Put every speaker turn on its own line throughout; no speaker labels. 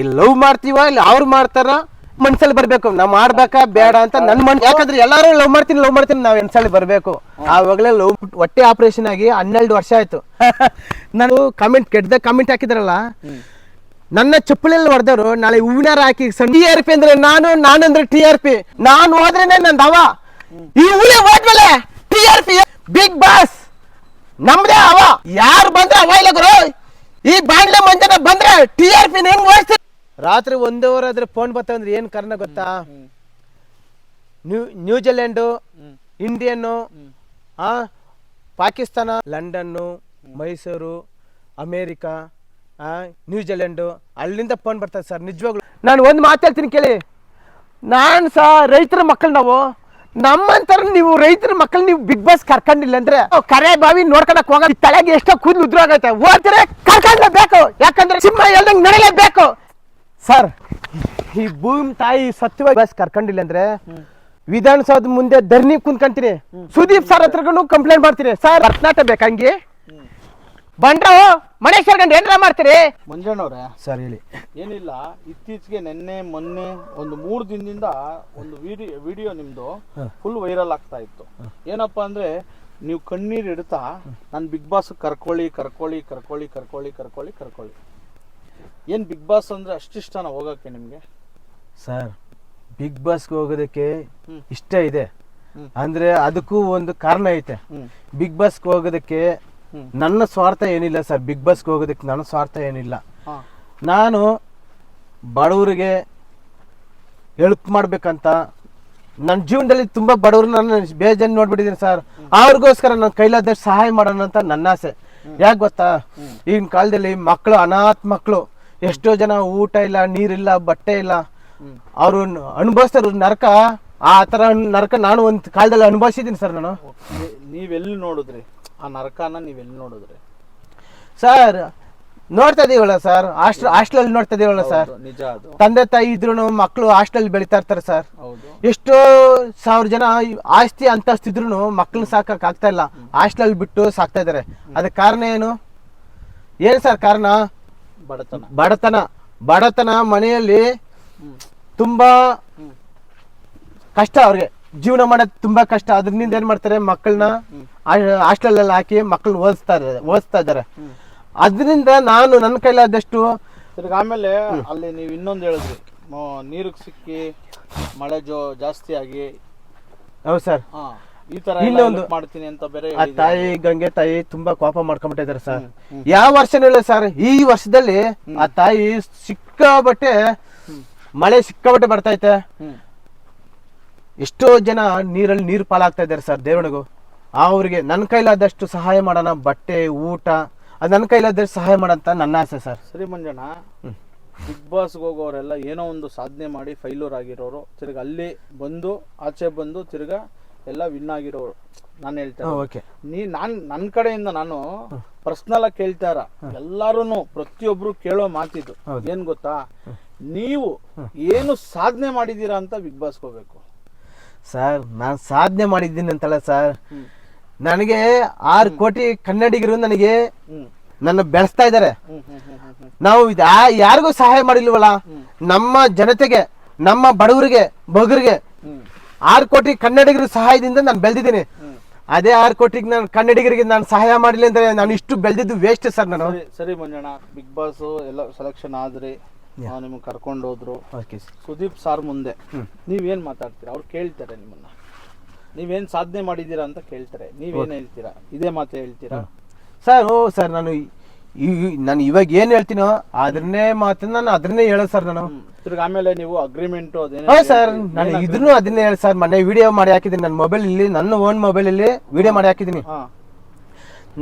ಇಲ್ಲಿ ಲವ್ ಮಾಡ್ತೀವ, ಇಲ್ಲಿ ಅವ್ರು ಮಾಡ್ತಾರ, ಮನ್ಸಲ್ಲಿ ಬರ್ಬೇಕು. ನಾವ್ ಮಾಡ್ಬೇಕಾ, ಬೇಡ ಅಂತ ನನ್ ಮನ್ ಯಾಕಂದ್ರೆ ಎಲ್ಲಾರು ಲವ್ ಮಾಡ್ತೀನಿ ಲವ್ ಮಾಡ್ತೀನಿ, ನಾವ್ ಎನ್ಸಲ್ಲಿ ಬರ್ಬೇಕು. ಆವಾಗಲೇ ಲವ್ ಹೊಟ್ಟೆ ಆಪರೇಷನ್ ಆಗಿ ಹನ್ನೆರಡು ವರ್ಷ ಆಯ್ತು. ನಾನು ಕಮೆಂಟ್ ಕೆಟ್ಟದ ಕಮೆಂಟ್ ಹಾಕಿದ್ರಲ್ಲ, ನನ್ನ ಚಪ್ಪಲಲ್ಲಿ ಹೊಡೆದವರು ನಾಳೆ ಹೂವಿನಾರ ಹಾಕಿ ಟಿ ಆರ್ ಪಿ ಅಂದ್ರೆ ನಾನು ನಾನಂದ್ರೆ ಟಿ ಆರ್ ಪಿ ನಾನು ಹೋದ್ರೇನೆ ನನ್ ದವ. ಈ ಹುಲಿ ಹೋದ್ಮೇಲೆ T R P big boss ನಮ್ದೇ ಅವ. ಯಾರು ಬಂದ್ರೆ ಅವ ಇಲ್ಲ ಗುರು? ಈ ಬಾಂಡ್ಲೆ ಮಂಜನ ಬಂದ್ರೆ ಟಿ ಆರ್ ಪಿ ಹೆಂಗ್ ಓಡಿಸ್ತೀರಿ? ರಾತ್ರಿ ಒಂದೂವರೆ ಆದ್ರೆ ಫೋನ್ ಬರ್ತಾವಂದ್ರೆ ಏನ್ ಕಾರಣ ಗೊತ್ತಾ? ನ್ಯೂ ನ್ಯೂಜಿಲೆಂಡು ಇಂಡಿಯನ್ನು ಆ ಪಾಕಿಸ್ತಾನ ಲಂಡನ್ನು ಮೈಸೂರು ಅಮೇರಿಕಾ ಆ ನ್ಯೂಜಿಲೆಂಡು ಅಲ್ಲಿಂದ ಫೋನ್ ಬರ್ತದೆ ಸರ್ ನಿಜವಾಗ್ಲು. ನಾನು ಒಂದು ಮಾತು ಹೇಳ್ತೀನಿ ಕೇಳಿ. ನಾನು ಸಹ ರೈತರ ಮಕ್ಕಳು ನಾವು. ನಮ್ಮಂತರ ನೀವು ರೈತರ ಮಕ್ಕಳು ನೀವು ಬಿಗ್ ಬಾಸ್ ಕರ್ಕೊಂಡಿಲ್ಲ ಅಂದ್ರೆ ಕರೆ ಬಾವಿ ನೋಡ್ಕೊಳಕ್ ಹೋಗ ತಲೆಗೆ ಎಷ್ಟೋ ಕೂದಲು ಆಗತ್ತೆ ಹೋಗ್ತಾರೆ ಕರ್ಕೊಂಡ್ಲೇಬೇಕು ಯಾಕಂದ್ರೆ ಸಿಂಹ ಎಲ್ದಂಗ್ ನಡೆಯಲೇಬೇಕು ಸರ್ ಈ ಭೂಮಿ ತಾಯಿ ಸತ್ಯವಾಗಿ ಬಸ್ ಕರ್ಕೊಂಡಿಲ್ಲ ಅಂದ್ರೆ ವಿಧಾನಸೌಧ ಮುಂದೆ ಧರ್ನಿ ಕುಂತ್ಕೊಂತೀನಿ. ಸುದೀಪ್ ಸರ್ ಹತ್ರಗೂ ಕಂಪ್ಲೇಂಟ್ ಮಾಡ್ತೀನಿ. ಸರ್ ರತ್ನಾಟ ಬೇಕಂಗಿ ಬಂಡ್ರ ಮಣೇಶ್ವರ್ ಗಂಡ ಏನ್ರ ಮಾಡ್ತೀರಿ?
ಮಂಜಣ್ಣವ್ರೆ
ಸರ್ ಹೇಳಿ.
ಏನಿಲ್ಲ ಇತ್ತೀಚೆಗೆ ನಿನ್ನೆ ಮೊನ್ನೆ ಒಂದು ಮೂರು ದಿನದಿಂದ ಒಂದು ವಿಡಿಯೋ ವಿಡಿಯೋ ನಿಮ್ದು ಫುಲ್ ವೈರಲ್ ಆಗ್ತಾ ಇತ್ತು. ಏನಪ್ಪಾ ಅಂದ್ರೆ ನೀವು ಕಣ್ಣೀರ್ ಇಡ್ತಾ ನಾನು ಬಿಗ್ ಬಾಸ್ ಕರ್ಕೊಳ್ಳಿ ಕರ್ಕೊಳ್ಳಿ ಕರ್ಕೊಳ್ಳಿ ಕರ್ಕೊಳ್ಳಿ ಕರ್ಕೊಳ್ಳಿ ಕರ್ಕೊಳ್ಳಿ. ಏನ್ ಬಿಗ್ ಬಾಸ್ ಅಂದ್ರೆ ಅಷ್ಟಿಷ್ಟನ ಹೋಗಕ್ಕೆ ನಿಮ್ಗೆ?
ಸರ್ ಬಿಗ್ ಬಾಸ್ಗೆ ಹೋಗೋದಕ್ಕೆ. ಇಷ್ಟ ಇದೆ. ಅಂದ್ರೆ ಅದಕ್ಕೂ ಒಂದು ಕಾರಣ ಐತೆ. ಬಿಗ್ ಬಾಸ್ಗೆ ಹೋಗೋದಕ್ಕೆ. ನನ್ನ ಸ್ವಾರ್ಥ ಏನಿಲ್ಲ ಸರ್ ಬಿಗ್ ಬಾಸ್ಗೆ ಹೋಗೋದಕ್ಕೆ ನನ್ನ ಸ್ವಾರ್ಥ ಏನಿಲ್ಲ. ನಾನು ಬಡವರಿಗೆ ಹೆಲ್ಪ್ ಮಾಡ್ಬೇಕಂತ ನನ್ನ ಜೀವನದಲ್ಲಿ ತುಂಬಾ ಬಡವರು ನಾನು ಬೇಜನ್ ನೋಡ್ಬಿಟ್ಟಿದ್ದೀನಿ ಸರ್. ಅವ್ರಿಗೋಸ್ಕರ ನನ್ನ ಕೈಲಾದಷ್ಟು ಸಹಾಯ ಮಾಡೋಣ ಅಂತ ನನ್ನ ಆಸೆ. ಯಾಕೆ ಗೊತ್ತಾ? ಈಗಿನ ಕಾಲದಲ್ಲಿ ಮಕ್ಕಳು ಅನಾಥ ಮಕ್ಕಳು ಎಷ್ಟೋ ಜನ ಊಟ ಇಲ್ಲ ನೀರಿಲ್ಲ ಬಟ್ಟೆ ಇಲ್ಲ. ಅವರು ಅನುಭವಿಸ್ತಾರ ನರಕ ಆ ತರ ನರಕ ನಾನು ಒಂದು ಕಾಲದಲ್ಲಿ ಅನುಭವಿಸಿದ್ದೀನಿ ಸರ್ ನಾನು.
ನೀವೆಲ್ಲಿ ನೋಡಿದ್ರಿ? ಆ ನರಕನ ನೀವೆಲ್ಲಿ ನೋಡಿದ್ರಿ?
ಸರ್ ನೋಡ್ತಾ ಇದೀವಲ್ಲ ಸರ್ ಹಾಸ್ಟೆಲ್ ಹಾಸ್ಟೆಲ್ ನೋಡ್ತಾ ಇದೀವಲ್ಲ ಸರ್
ಹೌದು, ನಿಜ ಅದು.
ತಂದೆ ತಾಯಿ ಇದ್ರು ಮಕ್ಕಳು ಹಾಸ್ಟೆಲ್ ಬೆಳಿತಾ ಇರ್ತಾರೆ ಸರ್
ಹೌದು.
ಎಷ್ಟೋ ಸಾವಿರ ಜನ ಈ ಆಸ್ತಿ ಅಂತಸ್ತಿದ್ರು ಮಕ್ಕಳನ್ನ ಸಾಕಕ್ ಆಗ್ತಾ ಇಲ್ಲ. ಹಾಸ್ಟೆಲ್ ಬಿಟ್ಟು ಸಾಕ್ತಾ ಇದಾರೆ. ಅದಕ್ಕೆ ಕಾರಣ ಏನು? ಏನು ಸರ್ ಕಾರಣ?
ಬಡತನ.
ಬಡತನ. ಬಡತನ ಮನೆಯಲ್ಲಿ ತುಂಬಾ ಕಷ್ಟ ಅವ್ರಿಗೆ. ಜೀವನ ಮಾಡೋದು ತುಂಬಾ ಕಷ್ಟ. ಅದರಿಂದ ಏನ್ ಮಾಡ್ತಾರೆ ಮಕ್ಕಳನ್ನ ಹಾಸ್ಟೆಲ್ ಅಲ್ಲಿ ಹಾಕಿ ಮಕ್ಕಳನ್ನ ಓದಿಸ್ತಾ ಓದಿಸ್ತಾ ಇದ್ದಾರೆ.
ಹ್ಮ್
ಅದರಿಂದ ನಾನು ನನ್ನ ಕೈಲಾದಷ್ಟು
ಆಮೇಲೆ ಅಲ್ಲಿ ನೀವು ಇನ್ನೊಂದು ಹೇಳಿದ್ರಿ ನೀರಿಗೆ ಸಿಕ್ಕಿ ಮಳೆ ಜೋ ಜಾಸ್ತಿ ಆಗಿ.
ಹೌದು ಸರ್.
ಈ ತರ
ಇನ್ನೊಂದು-
ಮಾಡ್ತೀನಿ ಅಂತ ಬೇರೆ
ಆ ತಾಯಿ ಗಂಗೆ ತಾಯಿ ತುಂಬಾ ಕೋಪ ಮಾಡ್ಕೊಂಡ್ಬಿಟ್ಟಿದ್ದಾರೆ ಸರ್. ಯಾವ ವರ್ಷನೂ ಇಲ್ಲ ಸರ್ ಈ ವರ್ಷದಲ್ಲಿ ಆ ತಾಯಿ ಸಿಕ್ಕಾಬಟ್ಟೆ ಮಳೆ ಸಿಕ್ಕಾಬಟ್ಟೆ ಬರ್ತೈತೆ ಎಷ್ಟೋ ಜನ ನೀರಲ್ಲಿ ನೀರು ಪಾಲಾಗ್ತಾ ಇದ್ದಾರೆ ಸರ್ ದೇವಣಿಗೂ ಅವ್ರಿಗೆ ನನ್ನ ಕೈಲಾದಷ್ಟು ಸಹಾಯ ಮಾಡೋಣ ಬಟ್ಟೆ ಊಟ ಅದು ನನ್ನ ಕೈಲಾದಷ್ಟು ಸಹಾಯ ಮಾಡಂತ ನನ್ನ ಆಸೆ ಸರ್.
ಸರಿ ಮಂಜಣ್ಣ ಬಿಗ್ ಬಾಸ್ಗೆ ಹೋಗೋರೆಲ್ಲ ಏನೋ ಒಂದು ಸಾಧನೆ ಮಾಡಿ ಫೈಲೂರ್ ಆಗಿರೋರು ತಿರ್ಗ ಅಲ್ಲಿ ಬಂದು ಆಚೆ ಬಂದು ತಿರ್ಗ ಎಲ್ಲ ವಿನ್ ಆಗಿರೋರು ನಾನು ಹೇಳ್ತೇನೆ
ಓಕೆ
ನೀ ನಾನ್ ನನ್ನ ಕಡೆಯಿಂದ ನಾನು ಪರ್ಸ್ನಲ್ ಆಗಿ ಕೇಳ್ತಾರ ಎಲ್ಲಾರು ಪ್ರತಿಯೊಬ್ರು ಕೇಳೋ ಮಾತಿದ್ದು. ಏನ್ ಗೊತ್ತಾ? ನೀವು ಏನು ಸಾಧನೆ ಮಾಡಿದೀರಾ ಅಂತ ಬಿಗ್ ಬಾಸ್ಗೆ ಹೋಗ್ಬೇಕು.
ಸರ್ ನಾನು ಸಾಧನೆ ಮಾಡಿದ್ದೀನಿ ಅಂತಲ್ಲ ಸರ್. ನನಗೆ ಆರು ಕೋಟಿ ಕನ್ನಡಿಗರು ನನಗೆ ನನ್ನ ಬೆಳೆಸ್ತಾ ಇದ್ದಾರೆ ನಾವು ಯಾರಿಗೂ ಸಹಾಯ ಮಾಡಿಲ್ವಲ್ಲ? ನಮ್ಮ ಜನತೆಗೆ ನಮ್ಮ ಬಡವರಿಗೆ ಬಗರಿಗೆ ಆರು ಕೋಟಿ ಕನ್ನಡಿಗರ ಸಹಾಯದಿಂದ ನಾನು ಬೆಳೆದಿದ್ದೀನಿ. ಅದೇ ಆರು ಕೋಟಿಗೆ ನಾನು ಕನ್ನಡಿಗರಿಗೆ ನಾನು ಸಹಾಯ ಮಾಡಿಲ್ಲ ಅಂದ್ರೆ ನಾನು ಇಷ್ಟು ಬೆಳೆದಿದ್ದು ವೇಸ್ಟ್ ಸರ್ ನಾನು.
ಸರಿ ಮಂಜಣ್ಣ ಬಿಗ್ ಬಾಸ್ ಎಲ್ಲ ಸೆಲೆಕ್ಷನ್ ಆದ್ರಿ. ನಿಮ್ಗೆ ಕರ್ಕೊಂಡು ಹೋದ್ರು.
ಓಕೆ
ಸುದೀಪ್ ಸಾರ್ ಮುಂದೆ. ನೀವೇನ್ ಮಾತಾಡ್ತೀರಾ? ಅವ್ರು ಕೇಳ್ತಾರೆ ನಿಮ್ಮನ್ನ. ನೀವೇನ್ ಸಾಧನೆ ಮಾಡಿದೀರಾ ಅಂತ ಕೇಳ್ತಾರೆ. ನೀವೇನ್ ಹೇಳ್ತೀರಾ? ಇದೇ ಮಾತು ಹೇಳ್ತೀರಾ?
ಸರ್ ಓ ಸರ್ ನಾನು ಈ- ನಾನು ಇವಾಗ ಏನು ಹೇಳ್ತೀನೋ ಅದನ್ನೇ ಮಾತು ನಾನು ಅದನ್ನೇ ಹೇಳೋದು ಸರ್ ನಾನು.
ತಿರ್ಗ ಆಮೇಲೆ ನೀವು ಅಗ್ರಿಮೆಂಟ್ ಅದೇನೋ
ಸರ್ ನಾನು ಇದನ್ನು ಅದನ್ನೇ ಹೇಳಿ ಸರ್ ಮೊನ್ನೆ ವಿಡಿಯೋ ಮಾಡಿ ಹಾಕಿದೀನಿ ನನ್ನ ಮೊಬೈಲ್ ಇಲ್ಲಿ ನನ್ನ ಓನ್ ಮೊಬೈಲ್ ಅಲ್ಲಿ ವಿಡಿಯೋ ಮಾಡಿ
ಹಾಕಿದೀನಿ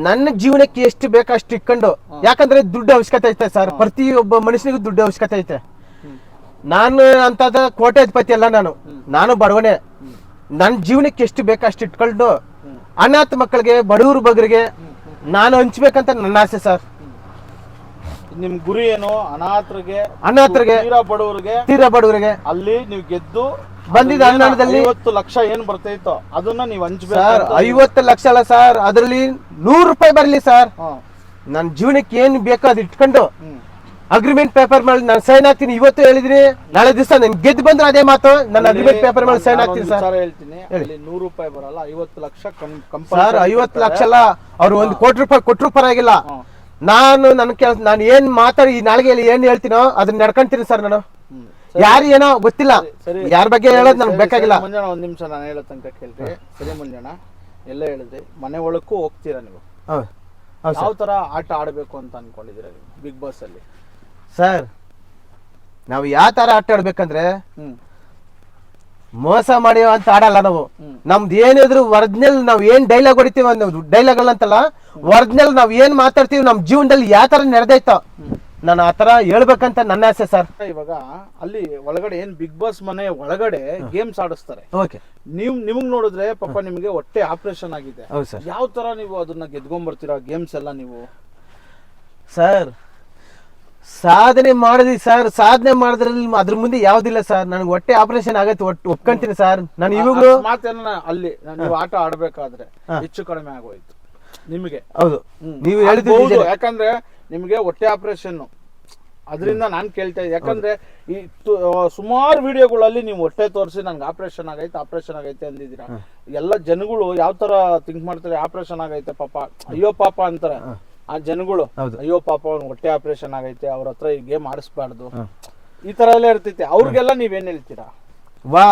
ನನ್ನ ಜೀವನಕ್ಕೆ ಎಷ್ಟು ಬೇಕೋ ಅಷ್ಟು ಇಟ್ಕೊಂಡು. ಯಾಕಂದ್ರೆ ದುಡ್ಡು ಅವಶ್ಯಕತೆ ಐತೆ ಸರ್. ಒಬ್ಬ ಮನುಷ್ಯನಿಗೂ ದುಡ್ಡು ಅವಶ್ಯಕತೆ ಐತೆ. ನಾನು ಅಂತದ ಕೋಟ್ಯಾಧಿಪತಿ ಅಲ್ಲ ನಾನು. ನಾನು ಬಡವನೇ. ನನ್ನ ಜೀವನಕ್ಕೆ ಎಷ್ಟು ಬೇಕೋ ಅಷ್ಟು ಇಟ್ಕೊಂಡು ಅನಾಥ ಮಕ್ಕಳಿಗೆ ಬಡವರು ಬಗ್ಗರಿಗೆ ನಾನು ಹಂಚ್ಬೇಕಂತ ನನ್ನ ಆಸೆ ಸರ್.
ನಿಮ್ ಗುರಿ ಏನು? ಅನಾಥರಿಗೆ
ಅನಾಥರಿಗೆ
ತೀರಾ ಬಡವರಿಗೆ
ತೀರಾ ಬಡವರಿಗೆ.
ಅಲ್ಲಿ ನೀವು ಗೆದ್ದು
ಬಂದಿದ್ದ ಅನುದಾನದಲ್ಲಿ
ಐವತ್ತು ಲಕ್ಷ ಏನ್ ಬರ್ತೈತೋ ಅದನ್ನ ನೀವು ಹಂಚ್ಬೇಕು
ಸರ್
ಅಂತ
ಐವತ್ತು ಲಕ್ಷ ಅಲ್ಲ ಸರ್ ಅದರಲ್ಲಿ ನೂರು ರೂಪಾಯಿ ಬರಲಿ ಸರ್. ನನ್ನ ಜೀವನಕ್ಕೆ ಏನ್ ಬೇಕೋ ಅದು ಇಟ್ಕೊಂಡು ಅಗ್ರಿಮೆಂಟ್ ಪೇಪರ್ ಮೇಲೆ ನಾನು ಸೈನ್ ಹಾಕ್ತೀನಿ. ಇವತ್ತು ಹೇಳಿದ್ರಿ ನಾಳೆ ದಿವಸ ನನ್ ಗೆದ್ದು ಬಂದ್ರೆ ಅದೇ ಮಾತು. ನನ್ನ ಅಗ್ರಿಮೆಂಟ್ ಪೇಪರ್ ಮೇಲೆ ಸೈನ್ ಹಾಕ್ತೀನಿ ಸರ್.
ಹೇಳ್ತೀನಿ ಅಲ್ಲಿ ನೂರು ರೂಪಾಯಿ ಬರಲ್ಲ ಐವತ್ತು ಲಕ್ಷ
ಸರ್ ಐವತ್ತು ಲಕ್ಷ ಅಲ್ಲ ಅವ್ರು ಒಂದು ಕೋಟಿ ರೂಪಾಯಿ ಕೊಟ್ಟರು ಪರವಾಗಿಲ್ಲ. ನಾನು ನನ್ನ ಕೆಲಸ ನಾನು ಏನ್ ಮಾತಾಡಿ ಈ ನಾಳೆಗೆಯಲ್ಲಿ ಏನ್ ಹೇಳ್ತೀನೋ ಅದನ್ನ ನಡ್ಕೊಂತೀನಿ ಸರ್ ನಾನು. ಯಾರು ಏನೋ ಗೊತ್ತಿಲ್ಲ. ಯಾರ ಬಗ್ಗೆ ಹೇಳೋದು ನನಗೆ ಬೇಕಾಗಿಲ್ಲ.
ಮುಂಜಾನೆ ಒಂದು ನಿಮಿಷ ನಾನು ಹೇಳೋ ತನಕ ಕೇಳ್ತೀನಿ. ಸರಿ ಮುಂಜಾನ. ಎಲ್ಲ ಹೇಳಿದ್ರಿ. ಮನೆ ಒಳಕ್ಕೂ ಹೋಗ್ತೀರಾ ನೀವು? ಯಾವ ತರ ಆಟ ಆಡ್ಬೇಕು ಅಂತ ಅನ್ಕೊಂಡಿದ್ದೀರಾ ನೀವು ಬಿಗ್ ಬಾಸ್ ಅಲ್ಲಿ?
ಸರ್ ನಾವು ಯಾವ ತರ ಆಟ ಆಡ್ಬೇಕಂದ್ರೆ ಮೋಸ ಮಾಡಿ ಅಂತ ಆಡಲ್ಲ ನಾವು. ನಮ್ದು ಏನಿದ್ರು ಒರಿಜಿನಲ್ ನಾವ್ ಏನ್ ಡೈಲಾಗ್ ಹೊಡಿತೀವಿ ಡೈಲಾಗ್ ಅಂತಲ್ಲ ಒರಿಜಿನಲ್ ನಾವ್ ಏನ್ ಮಾತಾಡ್ತೀವಿ ನಮ್ ಜೀವನದಲ್ಲಿ ಯಾವ ತರ ನಡೆದೈತೋ ನಾನು ಆತರ ತರ ಹೇಳ್ಬೇಕಂತ ನನ್ನ ಆಸೆ ಸರ್.
ಇವಾಗ ಅಲ್ಲಿ ಒಳಗಡೆ ಏನ್ ಬಿಗ್ ಬಾಸ್ ಮನೆ ಒಳಗಡೆ ಗೇಮ್ಸ್ ಆಡಿಸ್ತಾರೆ.
ಓಕೆ.
ನೀವು ನಿಮಗ್ ನೋಡಿದ್ರೆ ಪಾಪ ನಿಮಗೆ ಹೊಟ್ಟೆ ಆಪರೇಷನ್ ಆಗಿದೆ.
ಹೌದು ಸರ್.
ಯಾವ ತರ ನೀವು ಅದನ್ನ ಗೆದ್ಕೊಂಡ್ಬರ್ತೀರಾ ಗೇಮ್ಸ್ ಎಲ್ಲ ನೀವು?
ಸರ್ ಸಾಧನೆ ಮಾಡಿದ್ವಿ ಸರ್. ಸಾಧನೆ ಮಾಡಿದ್ರಲ್ಲಿ ಅದ್ರ ಮುಂದೆ ಯಾವ್ದಿಲ್ಲ ಸರ್. ನನಗೆ ಹೊಟ್ಟೆ ಆಪರೇಷನ್ ಆಗೈತೆ ಒಟ್ಟು ಒಪ್ಕೊಂತೀನಿ ಸರ್. ನಾನು ಇವಾಗ
ಮಾತೇನ ಅಲ್ಲಿ ನೀವು ಆಟ ಆಡ್ಬೇಕಾದ್ರೆ ಹೆಚ್ಚು ಕಡಿಮೆ ಆಗೋಯ್ತು. ನಿಮಗೆ.
ಹೌದು. ನೀವು
ಯಾಕಂದ್ರೆ ನಿಮಗೆ ಹೊಟ್ಟೆ ಆಪರೇಷನ್ ಅದರಿಂದ ನಾನ್ ಕೇಳ್ತಾ ಇದ್ದೆ. ಯಾಕಂದ್ರೆ ಈ ಸುಮಾರು ವಿಡಿಯೋಗಳಲ್ಲಿ ನೀವು ಹೊಟ್ಟೆ ತೋರಿಸಿ ನನಗೆ ಆಪರೇಷನ್ ಆಗೈತೆ ಆಪರೇಷನ್ ಆಗೈತೆ ಅಂದಿದ್ದೀರಾ. ಎಲ್ಲ ಜನಗಳು ಯಾವ ತರ ಥಿಂಕ್ ಮಾಡ್ತಾರೆ ಆಪರೇಷನ್ ಆಗೈತೆ ಪಾಪ. ಅಯ್ಯೋ ಪಾಪ ಅಂತಾರೆ. ಆ ಜನಗಳು
ಹೌದು.
ಅಯ್ಯೋ ಪಾಪ ಅವ್ನ ಹೊಟ್ಟೆ ಆಪರೇಷನ್ ಆಗೈತೆ ಅವ್ರ ಹತ್ರ ಈ ಗೇಮ್ ಆಡಿಸ್ಬಾರ್ದು. ಈ ತರ ಎಲ್ಲ ಇರ್ತೈತೆ. ಅವ್ರಿಗೆಲ್ಲ ನೀವೇನ್ ಹೇಳ್ತೀರಾ?
ವಾ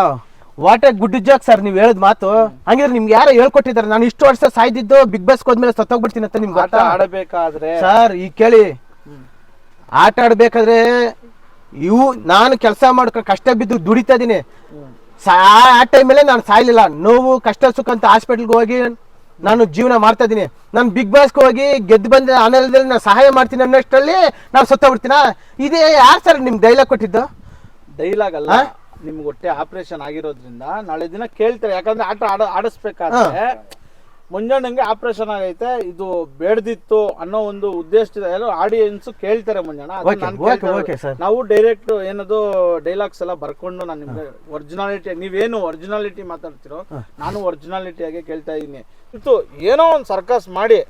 what a good joke sir ನೀವು ಹೇಳಿದ ಮಾತು. ಹಂಗಿದ್ರೆ ನಿಮ್ಗೆ ಯಾರೋ ಹೇಳ್ಕೊಟ್ಟಿದ್ದಾರೆ. ನಾನು ಇಷ್ಟು ವರ್ಷ ಸಾಯ್ದಿದ್ದು ಬಿಗ್ ಬಾಸ್ ಹೋದ್ಮೇಲೆ ಸತ್ತೋಗ್ಬಿಡ್ತೀನಿ ಅಂತ ನಿಮ್ಗೆ
ಆಟ ಆಡಬೇಕಾದ್ರೆ.
ಸರ್ ಈ ಕೇಳಿ. ಆಟ ಆಡ್ಬೇಕಾದ್ರೆ ಇವು ನಾನು ಕೆಲಸ ಮಾಡ್ಕೊಂಡು ಕಷ್ಟ ಬಿದ್ದು ದುಡಿತಾ ಇದೀನಿ. ಆ ಟೈಮಲ್ಲೇ ನಾನು ಸಾಯ್ಲಿಲ್ಲ. ನೋವು ಕಷ್ಟ ಸುಖ ಅಂತ ಹಾಸ್ಪಿಟ್ಲ್ಗೆ ಹೋಗಿ ನಾನು ಜೀವನ ಮಾಡ್ತಾ ಇದೀನಿ. ನಾನು ಬಿಗ್ ಬಾಸ್ಗೆ ಹೋಗಿ ಗೆದ್ದು ಬಂದ ಆನಂದದಲ್ಲಿ ನಾನು ಸಹಾಯ ಮಾಡ್ತೀನಿ ಅನ್ನೋಷ್ಟರಲ್ಲಿ ನಾನು ಸತ್ತೋಗ್ಬಿಡ್ತೀನ? ಇದೇ ಯಾರು ಸರ್ ನಿಮ್ಗೆ ಡೈಲಾಗ್ ಕೊಟ್ಟಿದ್ದು?
ಡೈಲಾಗ್ ಅಲ್ಲ. ನಿಮ್ಗೆ ಹೊಟ್ಟೆ ಆಪರೇಷನ್ ಆಗಿರೋದ್ರಿಂದ ನಾಳೆ ದಿನ ಕೇಳ್ತಾರೆ ಯಾಕಂದ್ರೆ ಆಟ ಆಡ ಆಡಿಸ್ಬೇಕಾದ್ರೆ ಮುಂಜಾನೆ ಆಪರೇಷನ್ ಆಗೈತೆ ಇದು ಬೇಡದಿತ್ತು ಅನ್ನೋ ಒಂದು ಉದ್ದೇಶ ಎಲ್ಲೋ ಆಡಿಯನ್ಸ್ ಕೇಳ್ತಾರೆ ಮುಂಜಾನೆ. ನಾವು ಡೈರೆಕ್ಟ್ ಏನದು ಡೈಲಾಗ್ಸ್ ಎಲ್ಲ ಬರ್ಕೊಂಡು ನಾನು ನಿಮ್ಗೆ ಒರಿಜಿನಾಲಿಟಿ ನೀವೇನು ಒರಿಜಿನಾಲಿಟಿ ಮಾತಾಡ್ತಿರೋ ನಾನು ಒರಿಜಿನಾಲಿಟಿ ಆಗಿ ಕೇಳ್ತಾ ಇದ್ದೀನಿ. ಇತ್ತು ಏನೋ ಒಂದು ಸರ್ಕಸ್ ಮಾಡಿ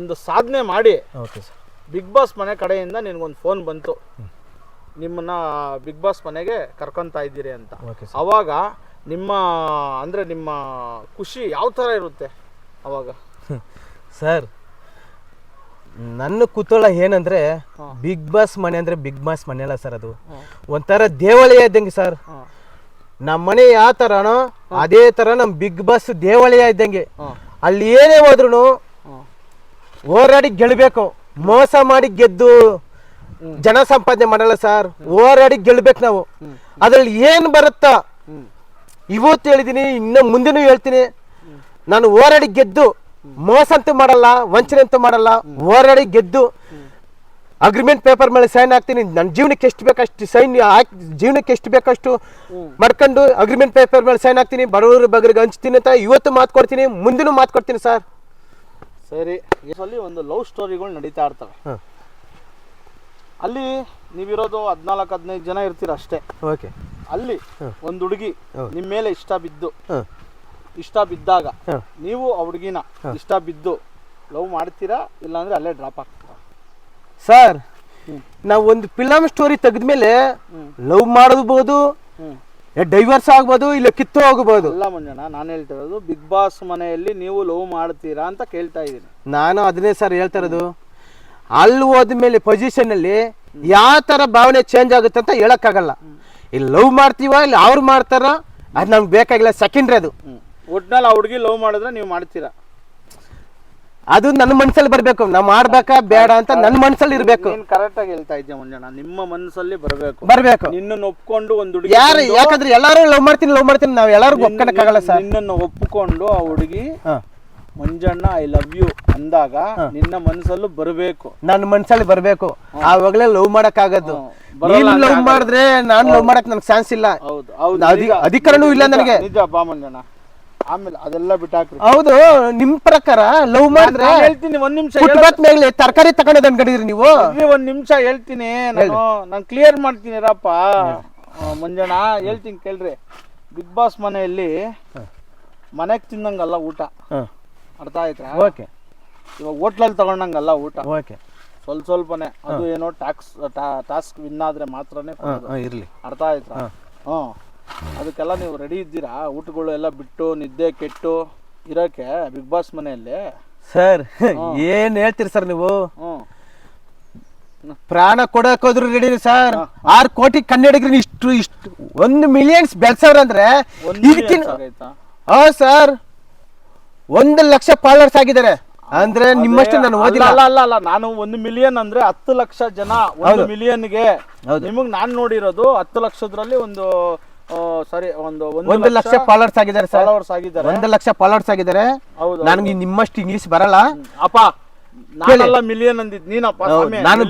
ಒಂದು ಸಾಧನೆ ಮಾಡಿ ಬಿಗ್ ಬಾಸ್ ಮನೆ ಕಡೆಯಿಂದ ನಿನಗೊಂದು ಫೋನ್ ಬಂತು. ನಿಮ್ಮನ್ನ ಬಿಗ್ ಬಾಸ್ ಮನೆಗೆ ಕರ್ಕೊಂತಾ ಇದ್ದೀರಿ ಅಂತ.
ಓಕೆ
ಅವಾಗ ನಿಮ್ಮ ಅಂದ್ರೆ ನಿಮ್ಮ ಖುಷಿ ಯಾವ ತರ ಇರುತ್ತೆ ಅವಾಗ?
ಸರ್ ನನ್ನ ಕುತೂಹಲ ಏನಂದ್ರೆ ಬಿಗ್ ಬಾಸ್ ಮನೆ ಅಂದ್ರೆ ಬಿಗ್ ಬಾಸ್ ಮನೆ ಅಲ್ಲ ಸರ್ ಅದು. ಒಂಥರ ದೇವಾಲಯ ಇದ್ದಂಗೆ ಸರ್ ನಮ್ಮ ಮನೆ ಯಾವ ತರನೋ ಅದೇ ತರ ನಮ್ಮ ಬಿಗ್ ಬಾಸ್ ದೇವಾಲಯ ಇದ್ದಂಗೆ. ಅಲ್ಲಿ ಏನೇ ಹೋದ್ರು. ಹೋರಾಡಿ ಗೆಲ್ಲಬೇಕು ಮೋಸ ಮಾಡಿ ಗೆದ್ದು ಜನ ಸಂಪಾದನೆ ಮಾಡಲ್ಲ ಸರ್. ಹೋರಾಡಿ ಗೆಲ್ಬೇಕು ನಾವು. ಅದ್ರಲ್ಲಿ ಏನ್ ಬರುತ್ತ? ಇವತ್ತು ಹೇಳಿದೀನಿ ಇನ್ನು ಮುಂದೆನು ಹೇಳ್ತೀನಿ. ನಾನು ಹೋರಾಡಿ ಗೆದ್ದು ಮೋಸ ಅಂತೂ ಮಾಡಲ್ಲ ವಂಚನೆ ಅಂತೂ ಮಾಡಲ್ಲ ಹೋರಾಡಿ ಗೆದ್ದು ಅಗ್ರಿಮೆಂಟ್ ಪೇಪರ್ ಮೇಲೆ ಸೈನ್ ಹಾಕ್ತೀನಿ. ನನ್ನ ಜೀವನಕ್ಕೆ ಎಷ್ಟು ಬೇಕಷ್ಟು ಸೈನ್ ಹಾಕಿ ಜೀವನಕ್ಕೆ ಎಷ್ಟು ಬೇಕಷ್ಟು ಮಾಡ್ಕೊಂಡು ಅಗ್ರಿಮೆಂಟ್ ಪೇಪರ್ ಮೇಲೆ ಸೈನ್ ಹಾಕ್ತೀನಿ. ಬಡವರು ಬಗ್ಗರಿಗೆ ಹಂಚ್ತೀನಿ ಅಂತ ಇವತ್ತು ಮಾತು ಕೊಡ್ತೀನಿ ಮುಂದಿನೂ ಮಾತು ಕೊಡ್ತೀನಿ ಸರ್.
ಸರಿ ಒಂದು ಲವ್ ಸ್ಟೋರಿಗಳು ನಡೀತಾ ಇರ್ತವೆ. ಅಲ್ಲಿ ನೀವಿರೋದು ಹದಿನಾಲ್ಕು ಹದಿನೈದು ಜನ ಇರ್ತೀರ ಅಷ್ಟೇ
ಓಕೆ.
ಅಲ್ಲಿ ಒಂದು ಹುಡುಗಿ. ನಿಮ್ಮ ಮೇಲೆ ಇಷ್ಟ ಬಿದ್ದು ಇಷ್ಟ ಬಿದ್ದಾಗ ನೀವು ಆ ಹುಡುಗಿನ ಇಷ್ಟ ಬಿದ್ದು ಲವ್ ಮಾಡ್ತೀರಾ ಇಲ್ಲಾಂದ್ರೆ ಅಲ್ಲೇ ಡ್ರಾಪ್ ಆಗ್ತೀರಾ
ಸರ್. ನಾವು ಒಂದು ಫಿಲಮ್ ಸ್ಟೋರಿ ತೆಗೆದ್ಮೇಲೆ
ಮೇಲೆ
ಲವ್ ಮಾಡಬಹುದು ಡೈವರ್ಸ್ ಆಗ್ಬೋದು ಇಲ್ಲ ಕಿತ್ತು ಹೋಗಬಹುದು
ಅಲ್ಲ ಮಂಜಣ್ಣ ನಾನು ಹೇಳ್ತಿರೋದು ಬಿಗ್ ಬಾಸ್ ಮನೆಯಲ್ಲಿ ನೀವು ಲವ್ ಮಾಡ್ತೀರಾ ಅಂತ ಕೇಳ್ತಾ ಇದ್ದೀನಿ.
ನಾನು ಅದನ್ನೇ ಸರ್ ಹೇಳ್ತಾ ಇರೋದು. ಅಲ್ಲಿ ಹೋದ್ಮೇಲೆ ಪೊಸಿಷನ್ ಅಲ್ಲಿ ಯಾವ ತರ ಭಾವನೆ ಚೇಂಜ್ ಆಗುತ್ತೆ ಅಂತ ಹೇಳಕ್ಕಾಗಲ್ಲ. ಇಲ್ಲಿ ಲವ್ ಮಾಡ್ತೀವ ಇಲ್ಲಿ ಅವ್ರು ಮಾಡ್ತಾರ ಅದು ನಮ್ಗೆ ಬೇಕಾಗಿಲ್ಲ ಸೆಕೆಂಡ್ರಿ ಅದು.
ಒಟ್ನಲ್ಲಿ ಆ ಹುಡುಗಿ ಲವ್ ಮಾಡಿದ್ರೆ ನೀವು ಮಾಡ್ತೀರಾ?
ಅದು ನನ್ನ ಮನ್ಸಲ್ಲಿ ಬರ್ಬೇಕು. ನಾವು ಮಾಡ್ಬೇಕಾ ಬೇಡ ಅಂತ ನನ್ನ ಮನ್ಸಲ್ಲಿ ಇರ್ಬೇಕು.
ನೀನ್ ಕರೆಕ್ಟ್ ಆಗಿ ಹೇಳ್ತಾ ಇದ್ದೆ ಮಂಜಣ್ಣ ನಿಮ್ಮ ಮನಸ್ಸಲ್ಲಿ ಬರಬೇಕು.
ಬರ್ಬೇಕು.
ನಿನ್ನನ್ನು ಒಪ್ಕೊಂಡು ಒಂದು ಹುಡುಗಿ
ಯಾರು ಯಾಕಂದ್ರೆ ಎಲ್ಲಾರು ಲವ್ ಮಾಡ್ತೀನಿ ಲವ್ ಮಾಡ್ತೀನಿ ನಾವ್ ಎಲ್ಲಾರು ಒಪ್ಕೊಳಕ್ಕಾಗಲ್ಲ ಸರ್.
ನಿನ್ನನ್ನು ಒಪ್ಕೊಂಡು ಆ ಹುಡುಗಿ
ಹಾ.
ಮಂಜಣ್ಣ ಐ ಲವ್ ಯು ಅಂದಾಗ ನಿನ್ನ ಮನಸ್ಸಲ್ಲೂ ಬರಬೇಕು.
ನನ್ನ ಮನ್ಸಲ್ಲಿ ಬರ್ಬೇಕು. ಆವಾಗಲೇ ಲವ್ ಮಾಡಕ್ ಆಗದ್ದು ಲವ್ ಮಾಡಿದ್ರೆ ನಾನ್ ಲವ್ ಮಾಡಕ್ ನನ್ಗೆ ಚಾನ್ಸ್ ಇಲ್ಲ. ಅಧಿಕಾರನೂ ಇಲ್ಲ ನನಗೆ.
ನಿಜ ಬಾ ಮಂಜಣ್ಣ. ಆಮೇಲೆ ಅದೆಲ್ಲ ಬಿಟ್ಟಾಕ್ರಿ.
ಹೌದು ನಿಮ್ ಪ್ರಕಾರ ಲವ್ ಮಾಡಿದ್ರೆ
ಹೇಳ್ತೀನಿ ಒಂದ್ ನಿಮಿಷ
ಫುಟ್ಪಾತ್ ಮೇಲೆ ತರಕಾರಿ ತಗೊಂಡ್ ಅನ್ಕೊಂಡಿದ್ರಿ ನೀವು.
ಒಂದ್ ನಿಮಿಷ ಹೇಳ್ತೀನಿ. ನಾನು ನಾನು ಕ್ಲಿಯರ್ ಮಾಡ್ತೀನಿ ರಪ್ಪ ಮಂಜಣ್ಣ ಹೇಳ್ತೀನಿ ಕೇಳ್ರಿ. ಬಿಗ್ ಬಾಸ್ ಮನೆಯಲ್ಲಿ ಮನೆಗೆ ತಿನ್ನಂಗಲ್ಲ ಊಟ. ಅರ್ಥ ಆಯ್ತಾ
ಓಕೆ.
ಇವಾಗ ಹೋಟ್ಲಲ್ಲಿ ತಗೊಂಡಂಗಲ್ಲ ಊಟ.
ಓಕೆ.
ಸ್ವಲ್ಪ ಸ್ವಲ್ಪನೇ. ಅದು ಏನೋ ಟ್ಯಾಕ್ಸ್ ಟಾಸ್ಕ್ ವಿನ್ ಆದ್ರೆ ಮಾತ್ರನೇ ಕೊಡೋದು.
ಇರ್ಲಿ.
ಅರ್ಥ ಆಯ್ತಾ ಹ್ಞೂ ಅದಕ್ಕೆಲ್ಲ ನೀವು ರೆಡಿ ಇದ್ದೀರಾ? ಊಟಗಳು ಎಲ್ಲ ಬಿಟ್ಟು ನಿದ್ದೆ ಕೆಟ್ಟು ಇರೋಕೆ ಬಿಗ್ ಬಾಸ್ ಮನೆಯಲ್ಲಿ?
ಸರ್ ಏನ್ ಹೇಳ್ತೀರಿ ಸರ್ ನೀವು?
ಹ್ಞೂ
ಪ್ರಾಣ ಕೊಡಕ್ ಹೋದ್ರು ರೆಡಿ ಸರ್. ಆರ್ ಕೋಟಿ ಕನ್ನಡಿಗರು ಇಷ್ಟು ಇಷ್ಟು ಒಂದು ಮಿಲಿಯನ್ಸ್ ಬೆಳ್ಸವ್ರ ಅಂದ್ರೆ
ಒಂದು
ಇದಕ್ಕಿನ ಹಾ ಸರ್. ಒಂದು ಲಕ್ಷ ಫಾಲೋವರ್ಸ್ ಆಗಿದ್ದಾರೆ. ಅಂದ್ರೆ ನಿಮ್ಮಷ್ಟು ನಾನು
ಅಲ್ಲ
ಓದಿಲ್ಲ.
ಅಲ್ಲ ಅಲ್ಲ ಅಲ್ಲ ನಾನು ಒಂದು ಮಿಲಿಯನ್ ಅಂದ್ರೆ ಹತ್ತು ಲಕ್ಷ ಜನ ಒಂದು ಮಿಲಿಯನ್ಗೆ
ಗೆ
ನಿಮಗ್ ನಾನ್ ನೋಡಿರೋದು ಹತ್ತು ಲಕ್ಷದ್ರಲ್ಲಿ ಒಂದು ಸಾರಿ ಒಂದು
ಒಂದು ಲಕ್ಷ ಫಾಲೋವರ್ಸ್ ಆಗಿದ್ದಾರೆ
ಫಾಲೋವರ್ಸ್ ಆಗಿದ್ದಾರೆ.
ಒಂದು ಲಕ್ಷ ಫಾಲೋವರ್ಸ್ ಆಗಿದ್ದಾರೆ.
ಹೌದು
ನನಗೆ ನಿಮ್ಮಷ್ಟು ಇಂಗ್ಲಿಷ್ ಬರಲ್ಲ.
ಅಪ್ಪ ನಾನೆಲ್ಲ ಮಿಲಿಯನ್ ಅಂದಿದ್. ನೀನಪ್ಪ
ನಾನು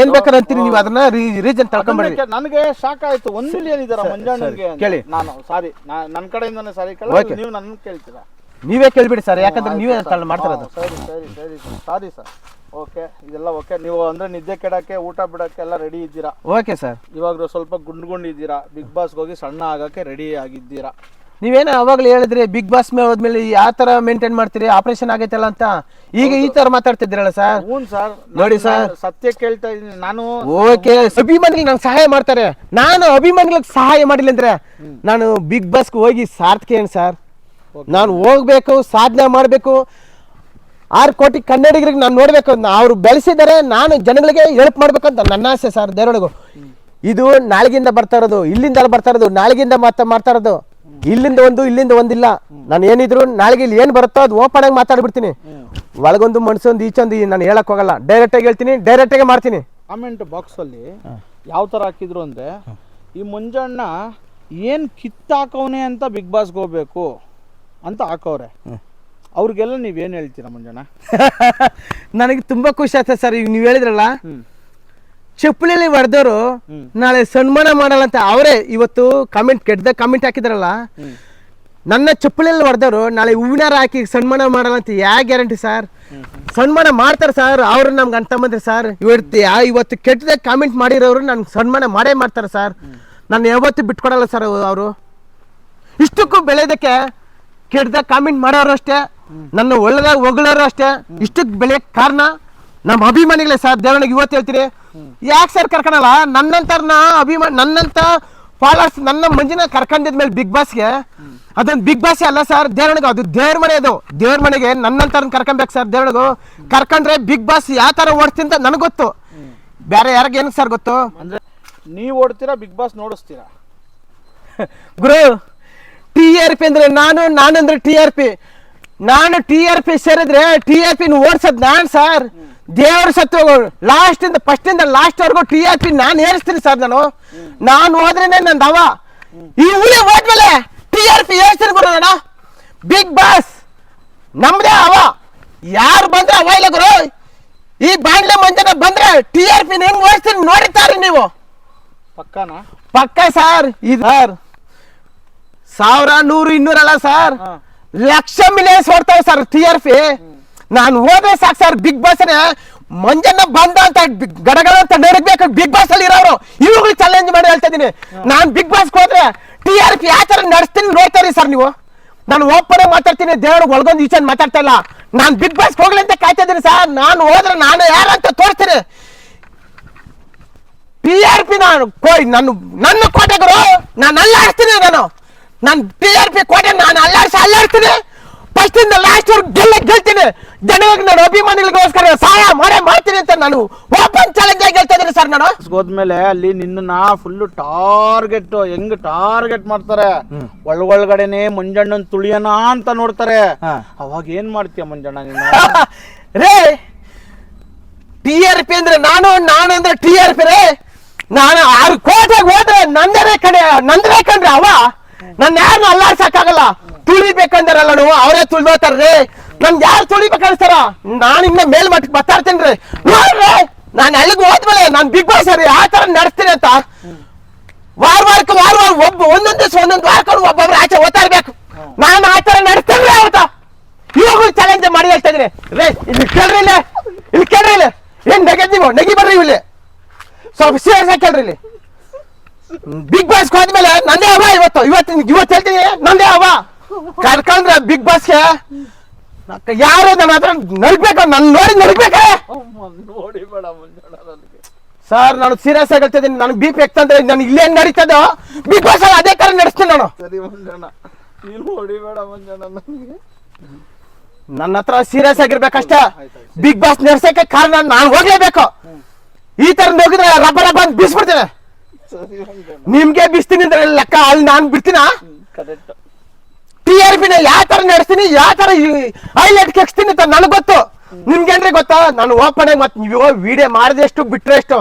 ಏನ್ ಬೇಕಾದ್ರೆ ಅಂತೀನಿ ನೀವು ಅದನ್ನ ರೀಸನ್
ತಳ್ಕೊಂಡ್ಬಿಡಿ ನನಗೆ ಶಾಕ್ ಆಯ್ತು. ಒಂದ್ ಮಿಲಿಯನ್ ಇದಾರ ಮಂಜಾಣಿಗೆ
ಕೇಳಿ.
ನಾನು ಸಾರಿ ನನ್ನ ಕಡೆಯಿಂದಾನೆ ಸಾರಿ ಕೇಳಿ ನೀವು ನನ್ನ ಕೇಳ್ತೀರಾ?
ನೀವೇ ಕೇಳ್ಬಿಡಿ ಸರ್ ಯಾಕಂದ್ರೆ ನೀವೇ ತಳ್ಳ ಮಾಡ್ತಿರೋದು
ಸರಿ ಸರಿ ಸರಿ ಸರಿ. ಸಾರಿ ಓಕೆ ಇದೆಲ್ಲ ಓಕೆ. ನೀವು ಅಂದ್ರೆ ನಿದ್ದೆ ಕೆಡಕ್ಕೆ ಊಟ ಬಿಡಕ್ಕೆ ಎಲ್ಲ ರೆಡಿ ಇದ್ದೀರಾ?
Okay sir.
ಇವಾಗ ಸ್ವಲ್ಪ ಗುಂಡ್ಕೊಂಡಿದ್ದೀರಾ ಬಿಗ್ ಬಾಸ್ಗೆ ಹೋಗಿ ಸಣ್ಣ ಆಗಕ್ಕೆ ರೆಡಿ ಆಗಿದ್ದೀರಾ?
ನೀವೇನೋ ಅವಾಗಲೇ ಹೇಳಿದ್ರಿ ಬಿಗ್ ಬಾಸ್ ಮೇಲೆ ಹೋದ್ಮೇಲೆ ಯಾವ ತರ ಮೇಂಟೈನ್ ಮಾಡ್ತೀರಿ ಆಪರೇಷನ್ ಆಗೈತಲ್ಲ ಅಂತ? ಈಗ ಈ ತರ ಮಾತಾಡ್ತಿದ್ದೀರಲ್ಲ ಸರ್?
ಹ್ಞೂ ಸರ್.
ನೋಡಿ ಸರ್.
ಸತ್ಯ ಕೇಳ್ತಾ ಇದ್ದೀನಿ. ನಾನು
ಓಕೆ ಅಭಿಮಾನಿಗಳಿಗೆ ನಂಗೆ ಸಹಾಯ ಮಾಡ್ತಾರೆ. ನಾನು ಅಭಿಮಾನಿಗಳಿಗೆ ಸಹಾಯ ಮಾಡಿಲ್ಲ ಅಂದ್ರೆ ನಾನು ಬಿಗ್ ಬಾಸ್ಗೆ ಹೋಗಿ ಸಾರ್ಥಕ ಏನು ಸರ್? ನಾನು ಹೋಗ್ಬೇಕು ಸಾಧನೆ ಮಾಡಬೇಕು. ಆರು ಕೋಟಿ ಕನ್ನಡಿಗರಿಗೆ ನಾನು ನೋಡಬೇಕು. ಅವ್ರು ಬೆಳೆಸಿದರೆ ನಾನು ಜನಗಳಿಗೆ ಹೆಲ್ಪ್ ಮಾಡ್ಬೇಕಂತ ನನ್ನ ಆಸೆ ಸರ್ ದೇವರೊಳಗು ಇದು ನಾಳೆಗಿಂದ ಬರ್ತಾ ಇರೋದು ಇಲ್ಲಿಂದ ಬರ್ತಾ ಇರೋದು ನಾಳೆಗಿಂದ ಮಾತಾ ಮಾಡ್ತಾ ಇರೋದು. ಇಲ್ಲಿಂದ ಒಂದು ಇಲ್ಲಿಂದ ಒಂದಿಲ್ಲ. ನಾನು ಏನಿದ್ರು ನಾಳೆಗೆ ಇಲ್ಲಿ ಏನು ಬರುತ್ತೋ ಅದು ಓಪನ್ ಆಗಿ ಮಾತಾಡ್ಬಿಡ್ತೀನಿ. ಒಳಗೊಂದು ಮನ್ಸೊಂದು ಈಚೊಂದು ಈ ನಾನು ಹೇಳಕ್ ಹೋಗಲ್ಲ. ಡೈರೆಕ್ಟ್ ಆಗಿ ಹೇಳ್ತೀನಿ ಡೈರೆಕ್ಟ್ ಆಗಿ ಮಾಡ್ತೀನಿ.
ಕಾಮೆಂಟ್ ಬಾಕ್ಸ್ ಅಲ್ಲಿ ಯಾವ ತರ ಹಾಕಿದ್ರು ಅಂದ್ರೆ ಈ ಮುಂಜಣ್ಣ ಏನ್ ಕಿತ್ತಾಕವನೇ ಅಂತ ಬಿಗ್ ಬಾಸ್ಗೆ ಹೋಗ್ಬೇಕು. ಅಂತ ಹಾಕೋರೆ ಅವ್ರಿಗೆಲ್ಲ ನೀವೇನು ಹೇಳ್ತೀರಾ ಮುಂಜಾನ?
ನನಗೆ ತುಂಬಾ ಖುಷಿ ಆಗ್ತದೆ ಸರ್ ಈಗ ನೀವು ಹೇಳಿದ್ರಲ್ಲ? ಚಪ್ಪಲಿಯಲ್ಲಿ ಹೊಡೆದವರು ನಾಳೆ ಸನ್ಮಾನ ಮಾಡಲ್ಲ ಅಂತ ಅವರೇ ಇವತ್ತು ಕಮೆಂಟ್ ಕೆಟ್ಟದ ಕಮೆಂಟ್ ಹಾಕಿದ್ರಲ್ಲ? ನನ್ನ ಚಪ್ಪಲಿಯಲ್ಲಿ ಹೊಡೆದವರು ನಾಳೆ ಹೂವಿನಾರ ಹಾಕಿ ಸನ್ಮಾನ ಮಾಡಲ್ಲ ಅಂತ ಯಾ ಗ್ಯಾರಂಟಿ ಸರ್? ಸನ್ಮಾನ ಮಾಡ್ತಾರೆ ಸರ್ ಅವ್ರು ನಮ್ಗೆ ಅಂತ ಬಂದ್ರೆ ಸರ್ ಇವತ್ತು ಇವತ್ತು ಕೆಟ್ಟದಾಗ ಕಾಮೆಂಟ್ ಮಾಡಿರೋರು ನನ್ಗೆ ಸನ್ಮಾನ ಮಾಡೇ ಮಾಡ್ತಾರೆ ಸರ್. ನಾನು ಯಾವತ್ತು ಬಿಟ್ಕೊಡಲ್ಲ ಸರ್ ಅವರು. ಇಷ್ಟಕ್ಕೂ ಬೆಳೆಯೋದಕ್ಕೆ ಕೆಟ್ಟದಾಗ ಕಾಮೆಂಟ್ ಮಾಡೋರು ಅಷ್ಟೇ ನನ್ನ ಒಳ್ಳೆದಾಗ ಹೊಗಳೋರು ಅಷ್ಟೇ ಇಷ್ಟಕ್ಕೆ ಬೆಳೆ ಕಾರಣ ನಮ್ಮ ಅಭಿಮಾನಿಗಳೇ ಸರ್. ದೇವನಿಗೆ ಇವತ್ತು ಹೇಳ್ತೀರಿ ಯಾಕೆ ಸರ್ ಕರ್ಕೊಳಲ್ಲ ನನ್ನಂತರ್ನ ಅಭಿಮಾನ ನನ್ನಂತ ಫಾಲೋವರ್ಸ್ ನನ್ನ ಮಂಜಿನ ಕರ್ಕೊಂಡಿದ್ಮೇಲೆ ಬಿಗ್ ಬಾಸ್ಗೆ ಅದೊಂದು ಬಿಗ್ ಬಾಸ್ ಅಲ್ಲ ಸರ್. ದೇವನಿಗೆ ಅದು ದೇವ್ರ ಮನೆ ಅದು. ದೇವ್ರ ಮನೆಗೆ ನನ್ನಂತರ್ನ ಕರ್ಕೊಬೇಕು ಸರ್ ದೇವನಿಗೂ ಕರ್ಕೊಂಡ್ರೆ ಬಿಗ್ ಬಾಸ್ ಯಾವ ಥರ ಓಡ್ತೀನಿ ಅಂತ ನನಗೆ ಗೊತ್ತು. ಬೇರೆ ಯಾರಿಗೆ ಏನಕ್ಕೆ ಸರ್ ಗೊತ್ತು?
ಅಂದ್ರೆ ನೀವು ಓಡ್ತೀರಾ ಬಿಗ್ ಬಾಸ್ ನೋಡಿಸ್ತೀರಾ?
ಗುರು ಟಿ ಆರ್ ಪಿ ಅಂದ್ರೆ ನಾನು ನಾನಂದ್ರೆ ಟಿ ಆರ್ ಪಿ ನಾನು ಟಿ ಆರ್ ಪಿ ಸೇರಿದ್ರೆ ಟಿ ಆರ್ ಪಿ ಓಡಿಸೋದ್ ನಾನು ಸರ್. ದೇವರ ಸತ್ತು ಲಾಸ್ಟ್ ಇಂದ ಫಸ್ಟ್ ಇಂದ ಲಾಸ್ಟ್ ವರ್ಗು ಟಿ ಆರ್ ಪಿ ನಾನು ಏರಿಸ್ತೀನಿ ಸರ್ ನಾನು. ನಾನು ಹೋದ್ರೇನೆ ನನ್ನ ಅವ ಈ ಊರೇ ಹೋದ್ಮೇಲೆ ಟಿ ಆರ್ ಪಿ ಏರಿಸ್ತೀನಿ ಗುರು ನಾನು. ಬಿಗ್ ಬಾಸ್ ನಮ್ದೇ ಅವ. ಯಾರು ಬಂದ್ರೆ ಅವ ಇಲ್ಲ ಗುರು. ಈ ಬಾಂಡ್ಲೆ ಮಂಜನ ಬಂದ್ರೆ ಟಿ ಆರ್ ಪಿ ಹೆಂಗ್ ಓಡಿಸ್ತೀನಿ ನೋಡಿರ್ತಾರೆ ನೀವು.
ಪಕ್ಕಾನಾ?
ಪಕ್ಕ ಸರ್ ಇದು ಸರ್. ಸಾವಿರ ನೂರು ಇನ್ನೂರಲ್ಲ ಸರ್. ಲಕ್ಷ ಮಿಲಿಯನ್ಸ್ ಹೊಡ್ತಾವ ಸರ್ ಟಿ ಆರ್ ಪಿ ನಾನು ಹೋದ್ರೆ ಸಾಕು ಸರ್ ಬಿಗ್ ಬಾಸ್ ಮಂಜನ್ನ ಬಂದ ಅಂತ ಗಡಗಡ ಅಂತ ನಡಗ್ಬೇಕು ಬಿಗ್ ಬಾಸ್ ಅಲ್ಲಿ ಇರೋರು ಇವ್ರಿಗೆ ಚಾಲೆಂಜ್ ಮಾಡಿ ಹೇಳ್ತಾ ಇದೀನಿ. ನಾನು ಬಿಗ್ ಬಾಸ್ ಹೋದ್ರೆ ಟಿ ಆರ್ ಪಿ ಯಾವ ತರ ನಡೆಸ್ತೀನಿ ನೋಡ್ತಾರೀ ಸರ್ ನೀವು? ನಾನು ಓಪನ್ ಮಾತಾಡ್ತೀನಿ ದೇವ್ರ ಒಳಗೊಂದು ಈಚೆ ಮಾತಾಡ್ತಾ ಇಲ್ಲ. ನಾನು ಬಿಗ್ ಬಾಸ್ ಹೋಗ್ಲಿ ಅಂತ ಕಾಯ್ತಾ ಇದ್ದೀನಿ ಸರ್. ನಾನು ಹೋದ್ರೆ ನಾನು ಯಾರಂತ ತೋರಿಸ್ತೀನಿ. ಟಿ ಆರ್ ಪಿ ನಾನು ಕೋಯ್ ನನ್ನ ನನ್ನ ಕೋಟೆಗರು. ನಾನು ಅಲ್ಲಾಡ್ತೀನಿ ನಾನು. ನಾನು ಟಿ ಆರ್ ಪಿ ಕೋಟೆ ನಾನು ಅಲ್ಲಾಡ್ಸಿ ಅಲ್ಲಾಡ್ತೀನಿ. ಫಸ್ಟ್ ಇಂದ ಲಾಸ್ಟ್ ವರ್ಗ ಗೆಲ್ಲ ಗೆಲ್ತೀನಿ. ಜನಗಳಿಗೆ ನಾನು ಅಭಿಮಾನಿಗಳಿಗೋಸ್ಕರ ಸಹಾಯ ಮಾಡೇ ಮಾಡ್ತೀನಿ ಅಂತ ನಾನು ಓಪನ್ ಚಾಲೆಂಜ್ ಆಗಿ ಹೇಳ್ತಾ ಇದ್ದೀನಿ ಸರ್ ನಾನು.
ಹೋದ್ಮೇಲೆ ಅಲ್ಲಿ ನಿನ್ನ ಫುಲ್ ಟಾರ್ಗೆಟ್ ಹೆಂಗ್ ಟಾರ್ಗೆಟ್ ಮಾಡ್ತಾರೆ? ಒಳಗೊಳಗಡೆನೆ ಒಳಗಡೆನೆ ಮಂಜಣ್ಣನ್ ತುಳಿಯನ ಅಂತ ನೋಡ್ತಾರೆ. ಅವಾಗ ಏನ್ ಮಾಡ್ತೀಯ ಮಂಜಣ್ಣ ನಿನ್ನ
ರೇ ಟಿ ಆರ್ ಪಿ ಅಂದ್ರೆ ನಾನು ನಾನು ಅಂದ್ರೆ ಟಿ ಆರ್ ಪಿ ರೇ? ನಾನು ಆರು ಕೋಟೆಗೆ ಹೋದ್ರೆ ನಂದರೇ ಕಡೆ ನಂದರೇ ಕಂಡ್ರೆ ಅವ. ನನ್ನ ಯಾರನ್ನ ಅಲ್ಲಾಡ್ಸಕ್ಕಾಗಲ್ಲ. ತುಳಿಬೇಕಂದ್ರಲ್ಲ ನೀವು, ಅವರೇ ತುಳಿದೋತಾರ್ರಿ ನನ್ ಯಾರು ತುಳಿಬೇಕನ್ಸ್ತಾರ ನಾನು ಇನ್ನ ಮೇಲ್ ಮಟ್ಟಕ್ಕೆ ಮಾತಾಡ್ತೀನಿ ರೀ. ನೋಡ್ರಿ, ನಾನು ಎಲ್ಲಿಗೆ ಹೋದ್ಮೇಲೆ ನಾನು ಬಿಗ್ ಬಾಸ್ ಸರಿ ಆ ತರ ನಡೆಸ್ತೀನಿ ಅಂತ. ವಾರ ವಾರಕ್ಕೆ ವಾರ ವಾರ ಒಬ್ಬ ಒಂದೊಂದು ದಿವಸ ಒಂದೊಂದು ವಾರಕೊಂಡು ಒಬ್ಬೊಬ್ರು ಆಚೆ ಓದ್ತಾ ನಾನು ಆ ತರ ನಡೆಸ್ತೇನೆ ಅವತ್ತ ಇವಾಗ ಚಾಲೆಂಜ್ ಮಾಡಿ ಹೇಳ್ತಾ ರೀ ರೇ, ಇಲ್ಲಿ ಕೇಳ್ರಿ ಇಲ್ಲಿ. ಇಲ್ಲಿ ಕೇಳ್ರಿ ಇಲ್ಲ. ಏನ್ ನೆಗೆದ್ ನೀವು, ನೆಗಿ ಬರ್ರಿ ಇಲ್ಲಿ. ಸ್ವಲ್ಪ ಸೀರಿಯಸ್ ಆಗಿ ಕೇಳ್ರಿ ಇಲ್ಲಿ. ಬಿಗ್ ಬಾಸ್ ಹೋದ್ಮೇಲೆ ನಂದೇ ಅವ ಇವತ್ತು. ಇವತ್ತು ಇವತ್ತು ಹೇಳ್ತೀನಿ ನಂದೇ ಅವ ಕರ್ಕೊಂಡ್ರೆ ಬಿಗ್ ಬಾಸ್ ಯಾರು ನನ್ನ ಹತ್ರ ನಡ್ಬೇಕು ನನ್ ನೋಡಿ ನಡ್ಬೇಕೆ.
ನೋಡಿ ಬೇಡ
ಸರ್ ನಾನು ಸೀರಿಯಸ್ ಆಗಿ ಹೇಳ್ತಿದ್ದೀನಿ. ನನಗೆ ಬಿ ಪಿ ಎಕ್ತಂದ್ರೆ ನಾನು ಇಲ್ಲೇ ನಡೀತದೋ? ಬಿಗ್ ಬಾಸ್ ಅಲ್ಲಿ ಅದೇ ತರ ನಡೆಸ್ತೀನಿ ನಾನು.
ಸರಿ ಮಂಜಣ್ಣ ನೀನು ಹೊಡಿಬೇಡ ಮಂಜಣ್ಣ ನನಗೆ.
ನನ್ನ ಹತ್ರ ಸೀರಿಯಸ್ ಆಗಿರ್ಬೇಕಷ್ಟೇ. ಬಿಗ್ ಬಾಸ್ ನಡೆಸಕ್ಕೆ ಕಾರಣ ನಾನು ಹೋಗ್ಲೇಬೇಕು. ಈ ತರ ಹೋಗಿದ್ರೆ ರಬ್ಬರ್ ರಬ್ಬ ಅಂತ ಬೀಸ್ಬಿಡ್ತೇನೆ. ನಿಮ್ಗೆ ಬಿಸ್ತೀನಿ ಅಂದ್ರೆ ಲೆಕ್ಕ ಅಲ್ಲಿ ನಾನು ಬಿಡ್ತೀನ? ಟಿ ಆರ್ ಪಿನ ಯಾವ ತರ ನಡೆಸ್ತೀನಿ ಯಾವ ತರ ಹೈಲೈಟ್ ಕೆಕ್ಸ್ತೀನಿ ಅಂತ ನನಗೆ ಗೊತ್ತು. ನಿಮ್ಗೇನ್ರಿ ಗೊತ್ತಾ? ನಾನು ಓಪನ್ ಆಗಿ ಮತ್ತೆ ನೀವು ವಿಡಿಯೋ ಮಾಡಿದೆಷ್ಟು ಬಿಟ್ರೆ ಎಷ್ಟು?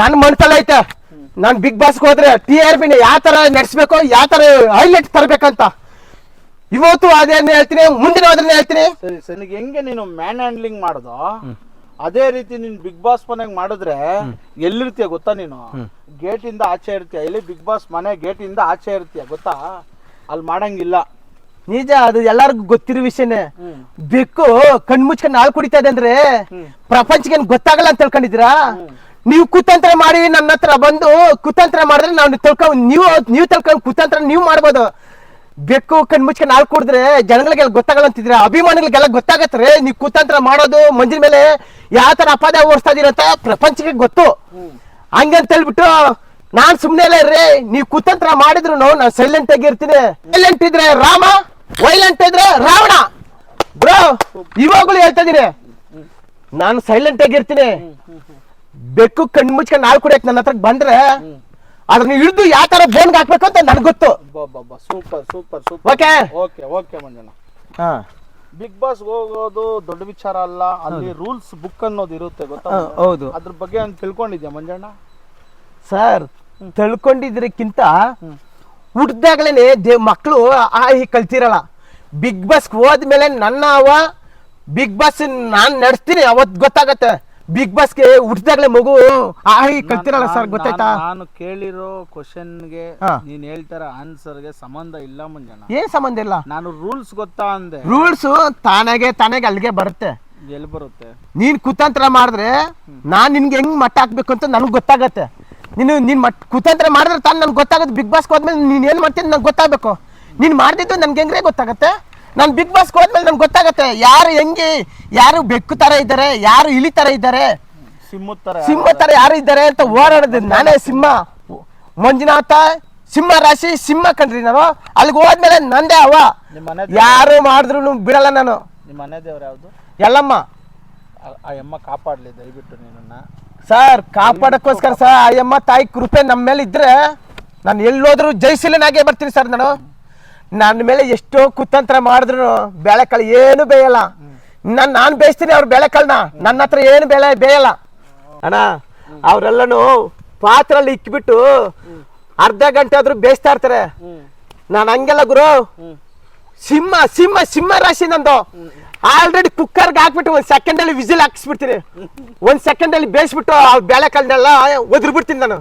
ನನ್ನ ಮನ್ಸಲ್ಲ ಐತೆ. ನಾನು ಬಿಗ್ ಬಾಸ್ಗೆ ಹೋದ್ರೆ ಟಿ ಆರ್ ಪಿನ ಯಾವ ತರ ನಡೆಸ್ಬೇಕು ಯಾವ ತರ ಹೈಲೈಟ್ ತರಬೇಕಂತ. ಇವತ್ತು ಅದೇ ಹೇಳ್ತೀನಿ ಮುಂದಿನ ಅದನ್ನ ಹೇಳ್ತೀನಿ.
ಸರಿ ಸರಿ. ಹೆಂಗೆ ನೀನು ಮ್ಯಾನ್ ಹ್ಯಾಂಡ್ಲಿಂಗ್ ಮಾಡ್ದೋ ಅದೇ ರೀತಿ ನೀನ್ ಬಿಗ್ ಬಾಸ್ ಮನೆಗೆ ಮಾಡಿದ್ರೆ ಎಲ್ಲಿರ್ತೀಯ ಗೊತ್ತಾ ನೀನು? ಗೇಟ್ ಇಂದ ಆಚೆ ಇರ್ತೀಯ? ಎಲ್ಲಿ ಬಿಗ್ ಬಾಸ್ ಮನೆ ಗೇಟ್ ಇಂದ ಆಚೆ ಇರ್ತೀಯ ಗೊತ್ತಾ? ಅಲ್ಲಿ ಮಾಡಂಗಿಲ್ಲ.
ನಿಜ ಅದು ಎಲ್ಲಾರ್ಗು ಗೊತ್ತಿರೋ ವಿಷಯನೇ. ಬೆಕ್ಕು ಕಣ್ ಮುಚ್ಕೊಂಡು ಹಾಲು ಕುಡಿತಾ ಇದೆ ಅಂದ್ರೆ ಪ್ರಪಂಚಕ್ಕೆ ಏನ್ ಗೊತ್ತಾಗಲ್ಲ ಅಂತ ತಿಳ್ಕೊಂಡಿದ್ದೀರಾ? ನೀವು ಕುತಂತ್ರ ಮಾಡಿ ನನ್ನ ಹತ್ರ ಬಂದು ಕುತಂತ್ರ ಮಾಡಿದ್ರೆ ನಾವು ತಿಳ್ಕೊಂಡ್ ನೀವು ನೀವು ತಿಳ್ಕೊಂಡು ಕುತಂತ್ರ ನೀವು ಮಾಡ್ಬೋದು. ಬೆಕ್ಕು ಕಣ್ ಮುಚ್ಕೊಂಡು ಹಾಲು ಕುಡಿದ್ರೆ ಜನಗಳಿಗೆಲ್ಲ ಗೊತ್ತಾಗಲ್ಲ ಅಂತಿದ್ರೆ ಅಭಿಮಾನಿಗಳಿಗೆಲ್ಲ ಗೊತ್ತಾಗತ್ತಾರೆ ನೀವು ಕುತಂತ್ರ ಮಾಡೋದು ಮಂಜಿನ ಮೇಲೆ ಯಾವ ತರ ಅಪಾದ ಓಡಿಸ್ತಾ ಇದೀರ ಅಂತ ಪ್ರಪಂಚಕ್ಕೆ ಗೊತ್ತು. ಹಂಗೆ ಅಂತ ಹೇಳ್ಬಿಟ್ಟು ನಾನ್ ಸುಮ್ನೆ ಇಲ್ಲ ರೀ ನೀವು ಕುತಂತ್ರ ಮಾಡಿದ್ರು ನಾನು ಸೈಲೆಂಟ್ ಆಗಿ ಇರ್ತೀನಿ. ಸೈಲೆಂಟ್ ಇದ್ರೆ ರಾಮ ವೈಲೆಂಟ್ ಇದ್ರೆ ರಾವಣ. ಬ್ರೋ ಇವಾಗಲೂ ಹೇಳ್ತಾ ಇದೀನಿ ನಾನು ಸೈಲೆಂಟ್ ಆಗಿರ್ತೀನಿ ಬೆಕ್ಕು ಕಣ್ಣು ಮುಚ್ಕೊಂಡು ಹಾಲು ಕುಡಿಯಕ್ ನನ್ನ ಹತ್ರ ಬಂದ್ರೆ ಅದನ್ನ ಹಿಡಿದು ಯಾವ ತರ ಬೋನ್ಗೆ ಹಾಕ್ಬೇಕು ಅಂತ ನನಗೆ ಗೊತ್ತು.
Super super super
okay.
Okay okay Manjanna
ಹಾ.
ಬಿಗ್ ಬಾಸ್ ಹೋಗೋದು ದೊಡ್ಡ ವಿಚಾರ ಅಲ್ಲ ಅಲ್ಲಿ ರೂಲ್ಸ್ ಬುಕ್ ಅನ್ನೋದು ಇರುತ್ತೆ ಗೊತ್ತಾ
ಹೌದು.
ಅದ್ರ ಬಗ್ಗೆ ಒಂದು ತಿಳ್ಕೊಂಡಿದ್ಯಾ ಮಂಜಣ್ಣ
ಸರ್ ತಿಳ್ಕೊಂಡಿದ್ರಕ್ಕಿಂತ ಹುಡ್ದಾಗ್ಲೇನೆ ದೇ ಮಕ್ಕಳು ಆ ಹೀ ಕಲ್ತಿರಲ್ಲ. ಬಿಗ್ ಬಾಸ್ ಹೋದ್ಮೇಲೆ ನನ್ನ ಅವ ಬಿಗ್ ಬಾಸ್ ನಾನು ನಡೆಸ್ತೀನಿ ಅವತ್ತು ಗೊತ್ತಾಗತ್ತೆ. ಬಿಗ್ ಬಾಸ್ಗೆ ಹುಟ್ಟಿದಾಗ್ಲೇ ಮಗು. ಆ ಈ ಕಲ್ತಿರಲ್ಲ ಸರ್ ಗೊತ್ತಾಯ್ತಾ?
ನಾನು ಕೇಳಿರೋ ಕ್ವಶನ್ಗೆ
ಹಾ.
ನೀನ್ ಹೇಳ್ತಾರ ಆನ್ಸರ್ಗೆ ಸಂಬಂಧ ಇಲ್ಲ ಮಂಜಣ್ಣ.
ಏನ್ ಸಂಬಂಧ ಇಲ್ಲ?
ನಾನು ರೂಲ್ಸ್ ಗೊತ್ತಾ ಅಂದೆ.
ರೂಲ್ಸ್ ತಾನಾಗೆ ತಾನಾಗೆ ಅಲ್ಲಿಗೆ ಬರುತ್ತೆ.
ಎಲ್ಲಿ ಬರುತ್ತೆ?
ನೀನ್ ಕುತಂತ್ರ ಮಾಡಿದ್ರೆ ನಾನ್ ನಿನ್ಗೆ ಹೆಂಗ್ ಮಟ್ಟ ಹಾಕ್ಬೇಕು ಅಂತ ನನ್ಗೆ ಗೊತ್ತಾಗತ್ತೆ. ನೀನು ನೀನ್ ಮಟ್ ಕುತಂತ್ರ ಮಾಡಿದ್ರೆ ತಾನು ನನ್ಗೆ ಗೊತ್ತಾಗುತ್ತೆ. ಬಿಗ್ ಬಾಸ್ಗೆ ಹೋದ್ಮೇಲೆ ನೀನ್ ಏನ್ ಮಾಡ್ತೀನಿ ನನ್ಗೆ ಗೊತ್ತಾಗಬೇಕು. ನೀನ್ ಮಾಡ್ದಿದ್ದು ನನ್ಗೆ ಹೆಂಗ್ರೆ ಗೊತ್ತಾಗತ್ತೆ. ನಾನು ಬಿಗ್ ಬಾಸ್ಗೆ ಹೋದ್ಮೇಲೆ ನಮ್ಗೆ ಗೊತ್ತಾಗತ್ತೆ ಯಾರು ಹೆಂಗೆ ಯಾರು ಬೆಕ್ಕು ತರ ಇದ್ದಾರೆ ಯಾರು ಇಲಿ ತರ ಇದ್ದಾರೆ ಸಿಂಹ ತರ ಯಾರು ಇದ್ದಾರೆ ಅಂತ ಓಡಾಡೋದು ನಾನೇ ಸಿಂಹ. ಮಂಜುನಾಥ ಸಿಂಹ ರಾಶಿ ಸಿಂಹ ಕಣ್ರಿ ನಾನು. ಅಲ್ಲಿಗೆ ಹೋದ್ಮೇಲೆ ನಂದೇ ಅವ. ಯಾರು? ಮಾಡಿದ್ರು ಬಿಡಲ್ಲ ನಾನು.
ನಿಮ್ಮ ಮನೆ ದೇವ್ರು ಯಾವ್ದು?
ಎಲ್ಲಮ್ಮ
ಆ- ಆ ಅಮ್ಮ ಕಾಪಾಡ್ಲಿ ದಯವಿಟ್ಟು ನಿನ್ನ
ಸರ್ ಕಾಪಾಡಕ್ಕೋಸ್ಕರ ಸರ್ ಅಮ್ಮ ತಾಯಿ ಕೃಪೆ ನಮ್ಮ ಮೇಲೆ ಇದ್ರೆ ನಾನು ಎಲ್ಲೋದ್ರೂ ಜೈಸಿಲಿನಾಗೆ ಬರ್ತೀನಿ ಸರ್ ನಾನು. ನನ್ನ ಮೇಲೆ ಎಷ್ಟೋ ಕುತಂತ್ರ ಮಾಡಿದ್ರು ಬೆಳಕಲ್ಲಿ ಏನು ಬೇಯಲ್ಲ. ನಾನು ನಾನು ಬೇಯಿಸ್ತೀನಿ ಅವ್ರ ಬೆಳಕಲ್ನ ನನ್ನ ಹತ್ರ ಏನು ಬೆಳೆ ಬೇಯಲ್ಲ. ಅಣ್ಣ, ಅವರೆಲ್ಲನು ಪಾತ್ರಲ್ಲಿ ಇಕ್ಬಿಟ್ಟು ಅರ್ಧ ಗಂಟೆ ಆದ್ರೂ ಬೇಯಿಸ್ತಾ ಇರ್ತಾರೆ. ನಾನು ಹಂಗೆಲ್ಲ ಗುರು, ಸಿಂಹ ಸಿಂಹ ಸಿಂಹ ರಾಶಿ ನಂದು. ಆಲ್ರೆಡಿ ಕುಕ್ಕರ್ಗೆ ಹಾಕ್ಬಿಟ್ಟು ಒಂದು ಸೆಕೆಂಡಲ್ಲಿ ವಿಸಿಲ್ ಹಾಕಿಸ್ಬಿಡ್ತೀನಿ. ಒಂದು ಸೆಕೆಂಡಲ್ಲಿ ಬೇಯಿಸ್ಬಿಟ್ಟು ಆ ಬೇಳೆಕಾಳನ್ನೆಲ್ಲ ಒದ್ರಬಿಡ್ತೀನಿ ನಾನು.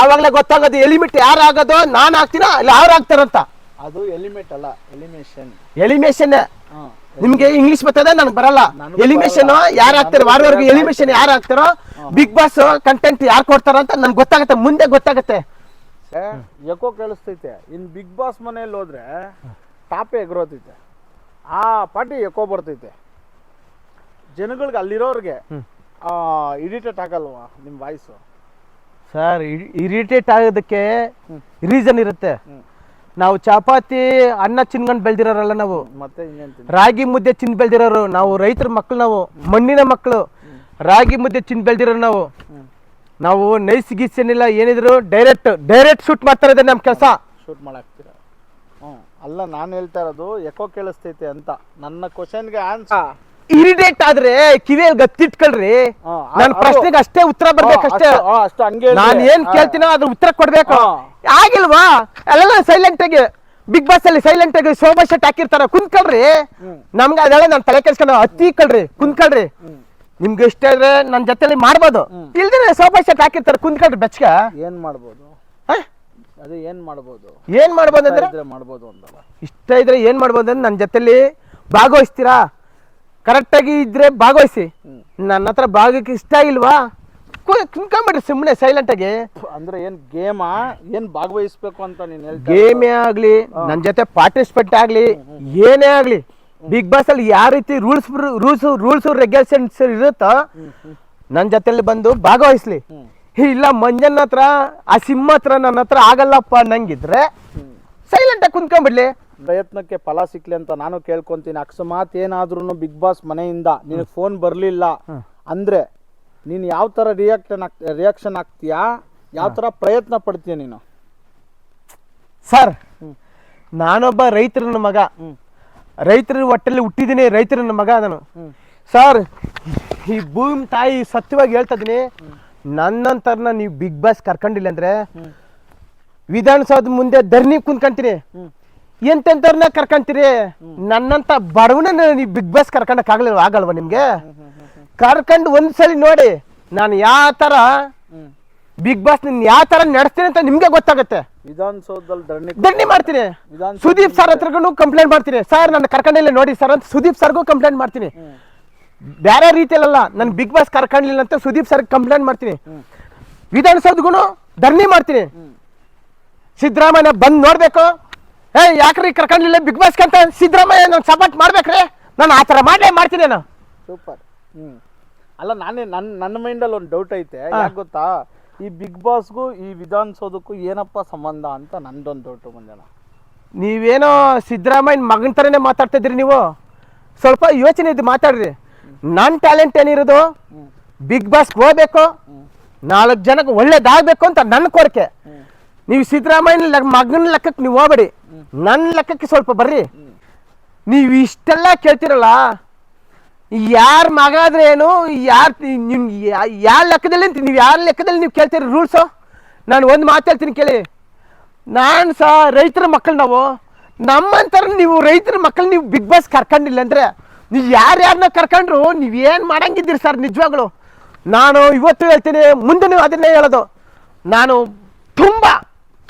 ಆವಾಗಲೇ ಗೊತ್ತಾಗೋದು ಎಲಿಮಿಟ್ ಯಾರು ಆಗೋದು ನಾನು ಹಾಕ್ತೀನೋ ಇಲ್ಲ ಅವ್ರು ಹಾಕ್ತಾರಂತ.
ಅದು ಎಲಿಮೆಂಟ್ ಅಲ್ಲ ಎಲಿಮೇಷನ್
ಎಲಿಮೇಷನ್ ನಿಮ್ಗೆ ಇಂಗ್ಲಿಷ್ ಬರ್ತದೆ ನನಗೆ ಬರಲ್ಲ. ಎಲಿಮೇಷನ್. ಯಾರು ಹಾಕ್ತಾರೆ ವಾರವರೆಗೂ ಎಲಿಮೇಷನ್ ಯಾರು ಹಾಕ್ತಾರೋ ಬಿಗ್ ಬಾಸ್ ಕಂಟೆಂಟ್ ಯಾರು ಕೊಡ್ತಾರ ಅಂತ ನನ್ಗೆ ಗೊತ್ತಾಗತ್ತೆ ಮುಂದೆ ಗೊತ್ತಾಗತ್ತೆ.
ಎಕೋ ಕೇಳಿಸ್ತೈತೆ. ಇನ್ ಬಿಗ್ ಬಾಸ್ ಮನೆಯಲ್ಲಿ ಹೋದ್ರೆ ಟಾಪೆ ಎಗರೋತೈತೆ. ಆ ಪಾಟಿ ಎಕೋ ಬರ್ತೈತೆ. ಜನಗಳಿಗೆ ಅಲ್ಲಿರೋರಿಗೆ ಇರಿಟೇಟ್ ಆಗಲ್ವಾ ನಿಮ್ಮ ವಾಯ್ಸು
ಸರ್ ಇರಿಟೇಟ್ ಆಗೋದಕ್ಕೆ ರೀಸನ್ ಇರುತ್ತೆ. ನಾವು ಚಪಾತಿ ಅನ್ನ ಚಿನ್ಕೊಂಡು ಬೆಳ್ದಿರೋರಲ್ಲ ನಾವು.
ಮತ್ತೆ
ರಾಗಿ ಮುದ್ದೆ ಚಿನ್ ಬೆಳ್ದಿರೋರು ನಾವು ರೈತರ ಮಕ್ಕಳು ನಾವು ಮಣ್ಣಿನ ಮಕ್ಕಳು ರಾಗಿ ಮುದ್ದೆ ಚಿನ್ ಬೆಳ್ದಿರೋ ನಾವು. ನಾವು ನೈಸ್ ಗೀಸ್ ಏನಿಲ್ಲ ಏನಿದ್ರು ಡೈರೆಕ್ಟ್ ಡೈರೆಕ್ಟ್ ಶೂಟ್ ಮಾಡ್ತಾ ನಮ್ ನಮ್ಮ ಕೆಲಸ.
ಶೂಟ್ ಮಾಡಾಕ್ತೀರ? ಹ್ಞೂ ಅಲ್ಲ ನಾನು ಹೇಳ್ತಾ ಇರೋದು ಎಕೋ ಕೇಳಿಸ್ತೈತೆ ಅಂತ. ನನ್ನ ಕ್ವಶನ್ಗೆ ಆನ್ಸರ್
ಇರಿಟೇಟ್ ಆದ್ರೆ ಕಿವಿಯಲ್ಲಿ ಗತ್ತಿಟ್ಕೊಳ್ರಿ
ನನ್
ಪ್ರಶ್ನೆಗೆ ಅಷ್ಟೇ ಉತ್ತರ ಬರ್ಬೇಕಷ್ಟೇ.
ನಾನ್ ಹಂಗೆ ಹೇಳ್ರಿ.
ನಾನು ಏನ್ ಕೇಳ್ತೀನೋ ಅದ್ರ ಉತ್ತರ ಕೊಡ್ಬೇಕು. ಆಗಿಲ್ವಾ? ಎಲ್ಲ ಸೈಲೆಂಟ್ ಆಗಿ ಬಿಗ್ ಬಾಸ್ ಅಲ್ಲಿ ಸೈಲೆಂಟ್ ಆಗಿ ಶೋಭಾ ಶೆಟ್ ಹಾಕಿರ್ತಾರ ಕುಂತ್ಕೊಳ್ರಿ. ನಮ್ಗೆ ಅದೆಲ್ಲ ನಾನು ತಲೆ ಕೆಲ್ಸ್ಕೊಂಡು ಹತ್ತಿ ಕಳ್ರಿ ಕುಂತ್ಕೊಳ್ರಿ. ನಿಮ್ಗೆ ಇಷ್ಟ ಇದ್ರೆ ನನ್ನ ಜೊತೆಲಿ ಮಾಡ್ಬೋದು. ಇಲ್ದ್ರೆ ಶೋಭಾ ಶೆಟ್ ಹಾಕಿರ್ತಾರೆ ಕುಂತ್ಕೊಳ್ರಿ ಬೆಚ್ಚಗ.
ಏನ್ ಮಾಡ್ಬೋದು? ಅದೇ ಏನ್ ಮಾಡ್ಬೋದು?
ಏನ್ ಮಾಡ್ಬೋದು ಅಂದ್ರೆ? ಇಷ್ಟ ಇದ್ರೆ ಏನ್ ಮಾಡ್ಬೋದು ಅಂದ್ರೆ ನನ್ನ ಜೊತೆಲಿ ಭಾಗವಹಿಸ್ತೀರಾ? ಕರೆಕ್ಟಾಗಿ ಇದ್ರೆ ಭಾಗವಹಿಸಿ. ನನ್ನ ಹತ್ರ ಭಾಗಕ್ಕೆ ಇಷ್ಟ ಇಲ್ವಾ? ಕುಂಕೊಂಬಿಡ್ರಿ ಸುಮ್ಮನೆ ಸೈಲೆಂಟ್ ಆಗಿ.
ಅಂದ್ರೆ ಏನ್ ಗೇಮಾ ಏನ್ ಭಾಗವಹಿಸ್ಬೇಕು ಅಂತ ನೀನ್ ಹೇಳ್ತಾ
ಗೇಮೇ ಆಗ್ಲಿ ನನ್ನ ಜೊತೆ ಪಾರ್ಟಿಸಿಪೇಟ್ ಆಗ್ಲಿ ಏನೇ ಆಗ್ಲಿ ಬಿಗ್ ಬಾಸ್ ಅಲ್ಲಿ ಯಾವ ರೀತಿ ರೂಲ್ಸ್ ರೂಲ್ಸ್ ರೂಲ್ಸ್ ರೆಗ್ಯುಲೇಷನ್ಸ್ ಇರುತ್ತೋ ನನ್ನ ಜೊತೆಲಿ ಬಂದು ಭಾಗವಹಿಸ್ಲಿ. ಇಲ್ಲ ಮಂಜನ್ ಹತ್ರ ಆ ಸಿಂಹ ಹತ್ರ ನನ್ನ ಹತ್ರ ಆಗಲ್ಲಪ್ಪ ನಂಗಿದ್ರೆ ಸೈಲೆಂಟ್ ಆಗಿ ಕುಂತ್ಕೊಂಡ್ಬಿಡ್ಲಿ
ಪ್ರಯತ್ನಕ್ಕೆ ಫಲ ಸಿಕ್ಲಿ ಅಂತ ನಾನು ಕೇಳ್ಕೊಂತೀನಿ. ಅಕಸ್ಮಾತ್ ಏನಾದ್ರೂ ಬಿಗ್ ಬಾಸ್ ಮನೆಯಿಂದ ನಿನಗೆ ಫೋನ್ ಬರಲಿಲ್ಲ ಅಂದ್ರೆ ನೀನು ಯಾವ ಥರ ರಿಯಾಕ್ಷನ್ ಆಗ್ ರಿಯಾಕ್ಷನ್ ಆಗ್ತೀಯಾ? ಯಾವ ಥರ ಪ್ರಯತ್ನ ಪಡ್ತೀಯ ನೀನು?
ಸರ್. ನಾನೊಬ್ಬ ರೈತರ ಮಗ. ರೈತರ ಹೊಟ್ಟೆಲ್ಲಿ ಹುಟ್ಟಿದ್ದೀನಿ ರೈತರ ಮಗ ನಾನು. ಸರ್ ಈ ಭೂಮಿ ತಾಯಿ ಸತ್ಯವಾಗಿ ಹೇಳ್ತಾ ಇದೀನಿ. ನನ್ನಂತರ್ನ ನೀವು ಬಿಗ್ ಬಾಸ್ ಕರ್ಕೊಂಡಿಲ್ಲ ಅಂದ್ರೆ ವಿಧಾನಸೌಧ ಮುಂದೆ ಧರ್ನಿ ಕುಂತ್ಕೊಂತೀನಿ. ಎಂತೆಂತವ್ರನ್ನ ಕರ್ಕೊಂತೀರಿ? ನನ್ನಂತ ಬಡವನ ನೀವು ಬಿಗ್ ಬಾಸ್ ಕರ್ಕೊಂಡಕ್ ಆಗ್ಲಿಲ್ಲ ಆಗಲ್ವಾ ನಿಮ್ಗೆ? ಕರ್ಕೊಂಡು ಒಂದ್ಸಲಿ ನೋಡಿ ನಾನು ಯಾವ ತರ ಬಿಗ್ ಬಾಸ್ ನಿನ್ ಯಾವ ತರ ನಡೆಸ್ತೀನಿ ಅಂತ ನಿಮ್ಗೆ ಗೊತ್ತಾಗುತ್ತೆ.
ವಿಧಾನಸೌಧದಲ್ಲಿ ಧರಣಿ
ದಂಡಿ ಮಾಡ್ತೀನಿ. ಸುದೀಪ್ ಸರ್ ಹತ್ರಗೂ ಕಂಪ್ಲೇಂಟ್ ಮಾಡ್ತೀನಿ. ಸರ್ ನನ್ನ ಕರ್ಕೊಂಡಿಲ್ಲ ನೋಡಿ ಸರ್ ಅಂತ ಸುದೀಪ್ ಸರ್ಗೂ ಕಂಪ್ಲೇಂಟ್ ಮಾಡ್ತೀನಿ. ಬೇರೆ ರೀತಿಯಲ್ಲ ನಾನು ಬಿಗ್ ಬಾಸ್ ಕರ್ಕೊಂಡಿಲ್ಲ ಅಂತ ಸುದೀಪ್ ಸರ್ ಕಂಪ್ಲೇಂಟ್ ಮಾಡ್ತೀನಿ. ವಿಧಾನಸೌಧಗೂ ಧರಣಿ ಮಾಡ್ತೀನಿ. ಸಿದ್ದರಾಮಯ್ಯ ಬಂದ್ ನೋಡ್ಬೇಕು. ಏ ಯಾಕ್ರಿ ಕರ್ಕೊಂಡಿಲ್ಲ ಬಿಗ್ ಬಾಸ್ ಅಂತ ಸಿದ್ದರಾಮಯ್ಯ ನಾನು ಸಪೋರ್ಟ್ ಮಾಡ್ಬೇಕ್ರಿ? ನಾನು ಆ ಥರ ಮಾಡಲೇ ಮಾಡ್ತೀನಿ ನಾನು.
ಸೂಪರ್ ಹ್ಮ್. ಅಲ್ಲ ನಾನೇ ನನ್ನ ನನ್ನ ಮೈಂಡಲ್ಲಿ ಒಂದು ಡೌಟ್ ಐತೆ. ಯಾಕೆ ಗೊತ್ತಾ? ಈ ಬಿಗ್ ಬಾಸ್ಗೂ ಈ ವಿಧಾನಸೌಧಕ್ಕೂ ಏನಪ್ಪ ಸಂಬಂಧ ಅಂತ ನಂದೊಂದು ಡೌಟು ಮಂಜನ
ನೀವೇನೋ ಸಿದ್ದರಾಮಯ್ಯನ ಮಗನ ಥರನೇ ಮಾತಾಡ್ತಿದ್ರಿ ನೀವು? ಸ್ವಲ್ಪ ಯೋಚನೆ ಇದ್ದು ಮಾತಾಡ್ರಿ. ನನ್ನ ಟ್ಯಾಲೆಂಟ್ ಏನಿರೋದು? ಬಿಗ್ ಬಾಸ್ಗೆ ಹೋಗ್ಬೇಕು. ನಾಲ್ಕು ಜನಕ್ಕೆ ಒಳ್ಳೇದಾಗಬೇಕು ಅಂತ ನನ್ನ ಕೋರಿಕೆ. ನೀವು ಸಿದ್ದರಾಮಯ್ಯನ ಮಗನ ಲೆಕ್ಕಕ್ಕೆ ನೀವು ಹೋಗ್ಬೇಡಿ. ನನ್ನ ಲೆಕ್ಕಕ್ಕೆ ಸ್ವಲ್ಪ ಬರ್ರಿ. ನೀವು ಇಷ್ಟೆಲ್ಲ ಕೇಳ್ತಿರಲ್ಲ, ಯಾರ ಮಗ ಆದ್ರೆ ಏನು, ಯಾರು ನಿಮ್ಗೆ ಯಾರ ಲೆಕ್ಕದಲ್ಲಿ ನೀವು ಯಾರ ಲೆಕ್ಕದಲ್ಲಿ ನೀವು ಕೇಳ್ತೀರಿ ರೂಲ್ಸು ನಾನು ಒಂದು ಮಾತು ಹೇಳ್ತೀನಿ ಕೇಳಿ. ನಾನು ಸಹ ರೈತರ ಮಕ್ಕಳು ನಾವು. ನಮ್ಮಂತರ ನೀವು ರೈತರ ಮಕ್ಕಳು ನೀವು ಬಿಗ್ ಬಾಸ್ ಕರ್ಕೊಂಡಿಲ್ಲ ಅಂದರೆ, ನೀವು ಯಾರ್ಯಾರನ್ನ ಕರ್ಕೊಂಡ್ರು, ನೀವು ಏನು ಮಾಡಂಗಿದ್ದೀರಿ ಸರ್ ನಿಜವಾಗ್ಲು? ನಾನು ಇವತ್ತು ಹೇಳ್ತೀನಿ, ಮುಂದೆ ನೀವು ಅದನ್ನೇ ಹೇಳೋದು. ನಾನು ತುಂಬ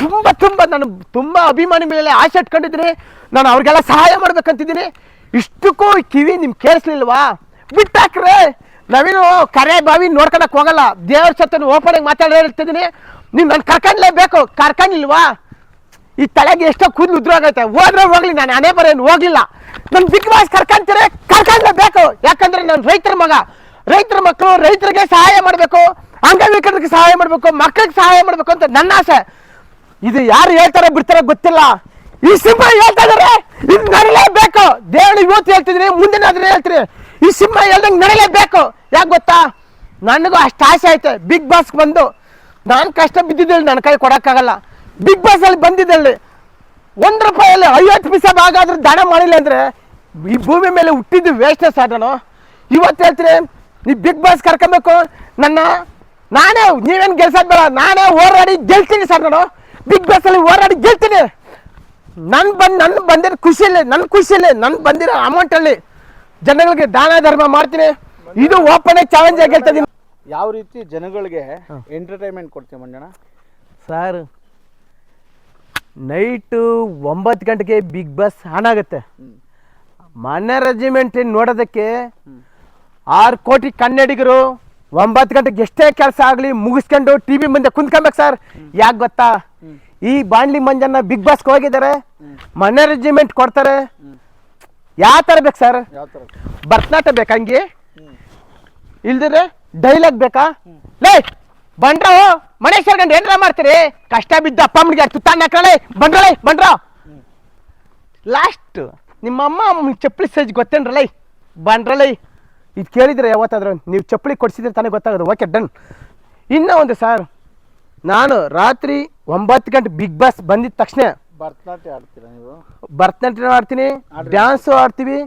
ತುಂಬ ತುಂಬ ನಾನು ತುಂಬ ಅಭಿಮಾನಿ ಮೇಲೆ ಆಸೆ ಇಟ್ಕೊಂಡಿದ್ದೀನಿ. ನಾನು ಅವ್ರಿಗೆಲ್ಲ ಸಹಾಯ ಮಾಡ್ಬೇಕಂತಿದ್ದೀನಿ. ಇಷ್ಟಕ್ಕೂ ಕಿವಿ ನಿಮ್ಗೆ ಕೇಳಿಸ್ಲಿಲ್ವಾ? ಬಿಟ್ಟಾಕ್ರೆ, ನಾವೇನು ಕರೆ ಬಾವಿ ನೋಡ್ಕೊಳಕ್ ಹೋಗಲ್ಲ. ದೇವ್ರ ಸತ್ತನ ಓಪನ್ ಆಗಿ ಮಾತಾಡೋ ಇರ್ತಿದ್ದೀನಿ. ನೀವು ನಾನು ಕರ್ಕೊಂಡ್ಲೇಬೇಕು ಕರ್ಕೊಂಡಿಲ್ವಾ? ಈ ತಲೆಗೆ ಎಷ್ಟೋ ಕೂದಲು ಉದ್ರಾಗೈತೆ ಹೋದ್ರೆ ಹೋಗ್ಲಿ ನಾನು ಅನೇ ಬರೇನು ಹೋಗ್ಲಿಲ್ಲ. ನನ್ನ ಬಿಗ್ ಬಾಸ್ ಕರ್ಕೊಂತೀರಿ ಕರ್ಕೊಂಡ್ಲೇಬೇಕು ಯಾಕಂದ್ರೆ ನಾನು ರೈತರ ಮಗ. ರೈತರ ಮಕ್ಕಳು ರೈತರಿಗೆ ಸಹಾಯ ಮಾಡಬೇಕು. ಅಂಗವಿಕಲರಿಗೆ ಸಹಾಯ ಮಾಡಬೇಕು. ಮಕ್ಕಳಿಗೆ ಸಹಾಯ ಮಾಡಬೇಕು ಅಂತ ನನ್ನ ಆಸೆ. ಇದು ಯಾರು ಹೇಳ್ತಾರೆ ಬಿಡ್ತಾರೋ ಗೊತ್ತಿಲ್ಲ. ಈ ಸಿಂಹ ಹೇಳ್ತಾ ಇದಾರೆ, ಇದು ನಡಲೇಬೇಕು. ದೇವಳು ಇವತ್ತು ಹೇಳ್ತಿದ್ರಿ ಮುಂದಿನ ಅದನ್ನ ಹೇಳ್ತೀರಿ. ಈ ಸಿಂಹ ಹೇಳ್ದಂಗೆ ನಡಲೇಬೇಕು. ಯಾಕೆ ಗೊತ್ತಾ? ನನಗೂ ಅಷ್ಟು ಆಸೆ ಐತೆ. ಬಿಗ್ ಬಾಸ್ಗೆ ಬಂದು, ನಾನು ಕಷ್ಟ ಬಿದ್ದಿದ್ದೇಳಿ ನನ್ನ ಕೈ ಕೊಡೋಕ್ಕಾಗಲ್ಲ. ಬಿಗ್ ಬಾಸ್ ಅಲ್ಲಿ ಬಂದಿದ್ದೇಳಿ ಒಂದು ರೂಪಾಯಲ್ಲಿ ಐವತ್ತು ಪೈಸೆ ಭಾಗ ಆದ್ರೂ ದಾನ ಮಾಡಿಲ್ಲ ಅಂದ್ರೆ, ಈ ಭೂಮಿ ಮೇಲೆ ಹುಟ್ಟಿದ್ದು ವೇಸ್ಟೇ ಸರ್ ನಾನು ಇವತ್ತು ಹೇಳ್ತೀನಿ ನೀ ಬಿಗ್ ಬಾಸ್ ಕರ್ಕೊಬೇಕು. ನನ್ನ, ನಾನೇ, ನೀವೇನು ಗೆಲ್ಸೋದು ಬೇಡ, ನಾನೇ ಹೋರಾಡಿ ಗೆಲ್ತೀನಿ ಸರ್ ನಾನು ಬಿಗ್ ಬಾಸ್ ಅಲ್ಲಿ ಹೋರಾಡಿ ಗೆಲ್ತೀನಿ. ನನ್ ಬಂದ್ ನನ್ನ ಬಂದಿರೋ ಖುಷಿಯಲ್ಲಿ ನನ್ನ ಖುಷಿಯಲ್ಲಿ ನನ್ನ ಬಂದಿರೋ ಅಮೌಂಟ್ ಅಲ್ಲಿ ಜನಗಳಿಗೆ ದಾನ ಧರ್ಮ ಮಾಡ್ತೀನಿ. ಇದು ಓಪನ್ ಚಾಲೆಂಜ್ ಆಗಿ ಹೇಳ್ತಾ ಇದೀನಿ.
ಯಾವ ರೀತಿ ಜನಗಳಿಗೆ ಎಂಟರ್ಟೈನ್ಮೆಂಟ್ ಕೊಡ್ತೀವಿ ಮಂಜಣ್ಣ
ಸರ್ ನೈಟು ಒಂಬತ್ತು ಗಂಟೆಗೆ ಬಿಗ್ ಬಾಸ್ ಆನ್ ಆಗುತ್ತೆ.
ಮನೆ
ರೆಜಿಮೆಂಟ್ ನೋಡೋದಕ್ಕೆ. ಆರು ಕೋಟಿ ಕನ್ನಡಿಗರು ಒಂಬತ್ತು ಗಂಟೆಗೆ ಎಷ್ಟೇ ಕೆಲಸ ಆಗಲಿ ಮುಗಿಸ್ಕೊಂಡು ಟಿ ವಿ ಮುಂದೆ ಕುಂತ್ಕೊಬೇಕು ಸರ್. ಯಾಕೆ ಗೊತ್ತಾ? ಈ ಬಾಂಡ್ಲಿ ಮಂಜನ್ನ ಬಿಗ್ ಬಾಸ್ಗೆ ಹೋಗಿದ್ದಾರೆ. ಮನೋರಂಜಮೆಂಟ್ ಕೊಡ್ತಾರೆ. ಯಾವ ಥರ ಬೇಕು ಸರ್? ಭರತನಾಟ್ಯ ಬೇಕಾ ಹಂಗೆ?
ಹ್ಮ್.
ಇಲ್ದಿದ್ರೆ ಡೈಲಾಗ್ ಬೇಕಾ? ಲೈ ಬಂಡ್ರ ಮನೆ ಸೇರ್ಕೊಂಡು ಏನ್ರ ಮಾಡ್ತೀರಿ? ಕಷ್ಟ ಬಿದ್ದ ಅಪ್ಪ ಅಮ್ಮನಿಗೆ ತುತ್ತಾನ ಹಾಕಲೇ ಬಂಡ್ರಲೇ ಬಂಡ್ರ ಲಾಸ್ಟ್ ನಿಮ್ಮ ಅಮ್ಮ ಚಪ್ಪಲಿ ಸೈಜ್ ಗೊತ್ತೇನ್ರಲೈ ಬಂಡ್ರಲೈ ಇದು ಕೇಳಿದರೆ ಯಾವತ್ತಾದರೂ ನೀವು ಚಪ್ಪಲಿ ಕೊಡ್ಸಿದ್ರೆ ತಾನೇ ಗೊತ್ತಾಗೋದು. ಓಕೆ ಡನ್ ಇನ್ನೂ ಒಂದು ಸರ್ ನಾನು ರಾತ್ರಿ ಒಂಬತ್ತು ಗಂಟೆ ಬಿಗ್ ಬಾಸ್ ಬಂದಿದ ತಕ್ಷಣ
ಭರತನಾಟ್ಯ ಆಡ್ತೀರಾ ನೀವು?
ಭರತನಾಟ್ಯ ಆಡ್ತೀನಿ ಡ್ಯಾನ್ಸು ಆಡ್ತೀವಿ.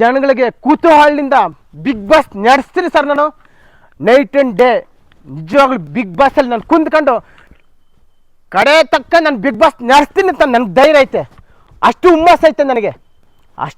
ಜನಗಳಿಗೆ ಕುತೂಹಲದಿಂದ ಬಿಗ್ ಬಾಸ್ ನಡೆಸ್ತೀನಿ ಸರ್ ನಾನು. ನೈಟ್ ಆ್ಯಂಡ್ ಡೇ ನಿಜವಾಗ್ಲೂ ಬಿಗ್ ಬಾಸಲ್ಲಿ ನಾನು ಕುಂತ್ಕೊಂಡು ಕಡೆ ತಕ್ಕ ನಾನು ಬಿಗ್ ಬಾಸ್ ನಡೆಸ್ತೀನಿ ಅಂತ ನನಗೆ ಧೈರ್ಯ ಐತೆ. ಅಷ್ಟು ಹುಮ್ಮಸ್ ಐತೆ ನನಗೆ.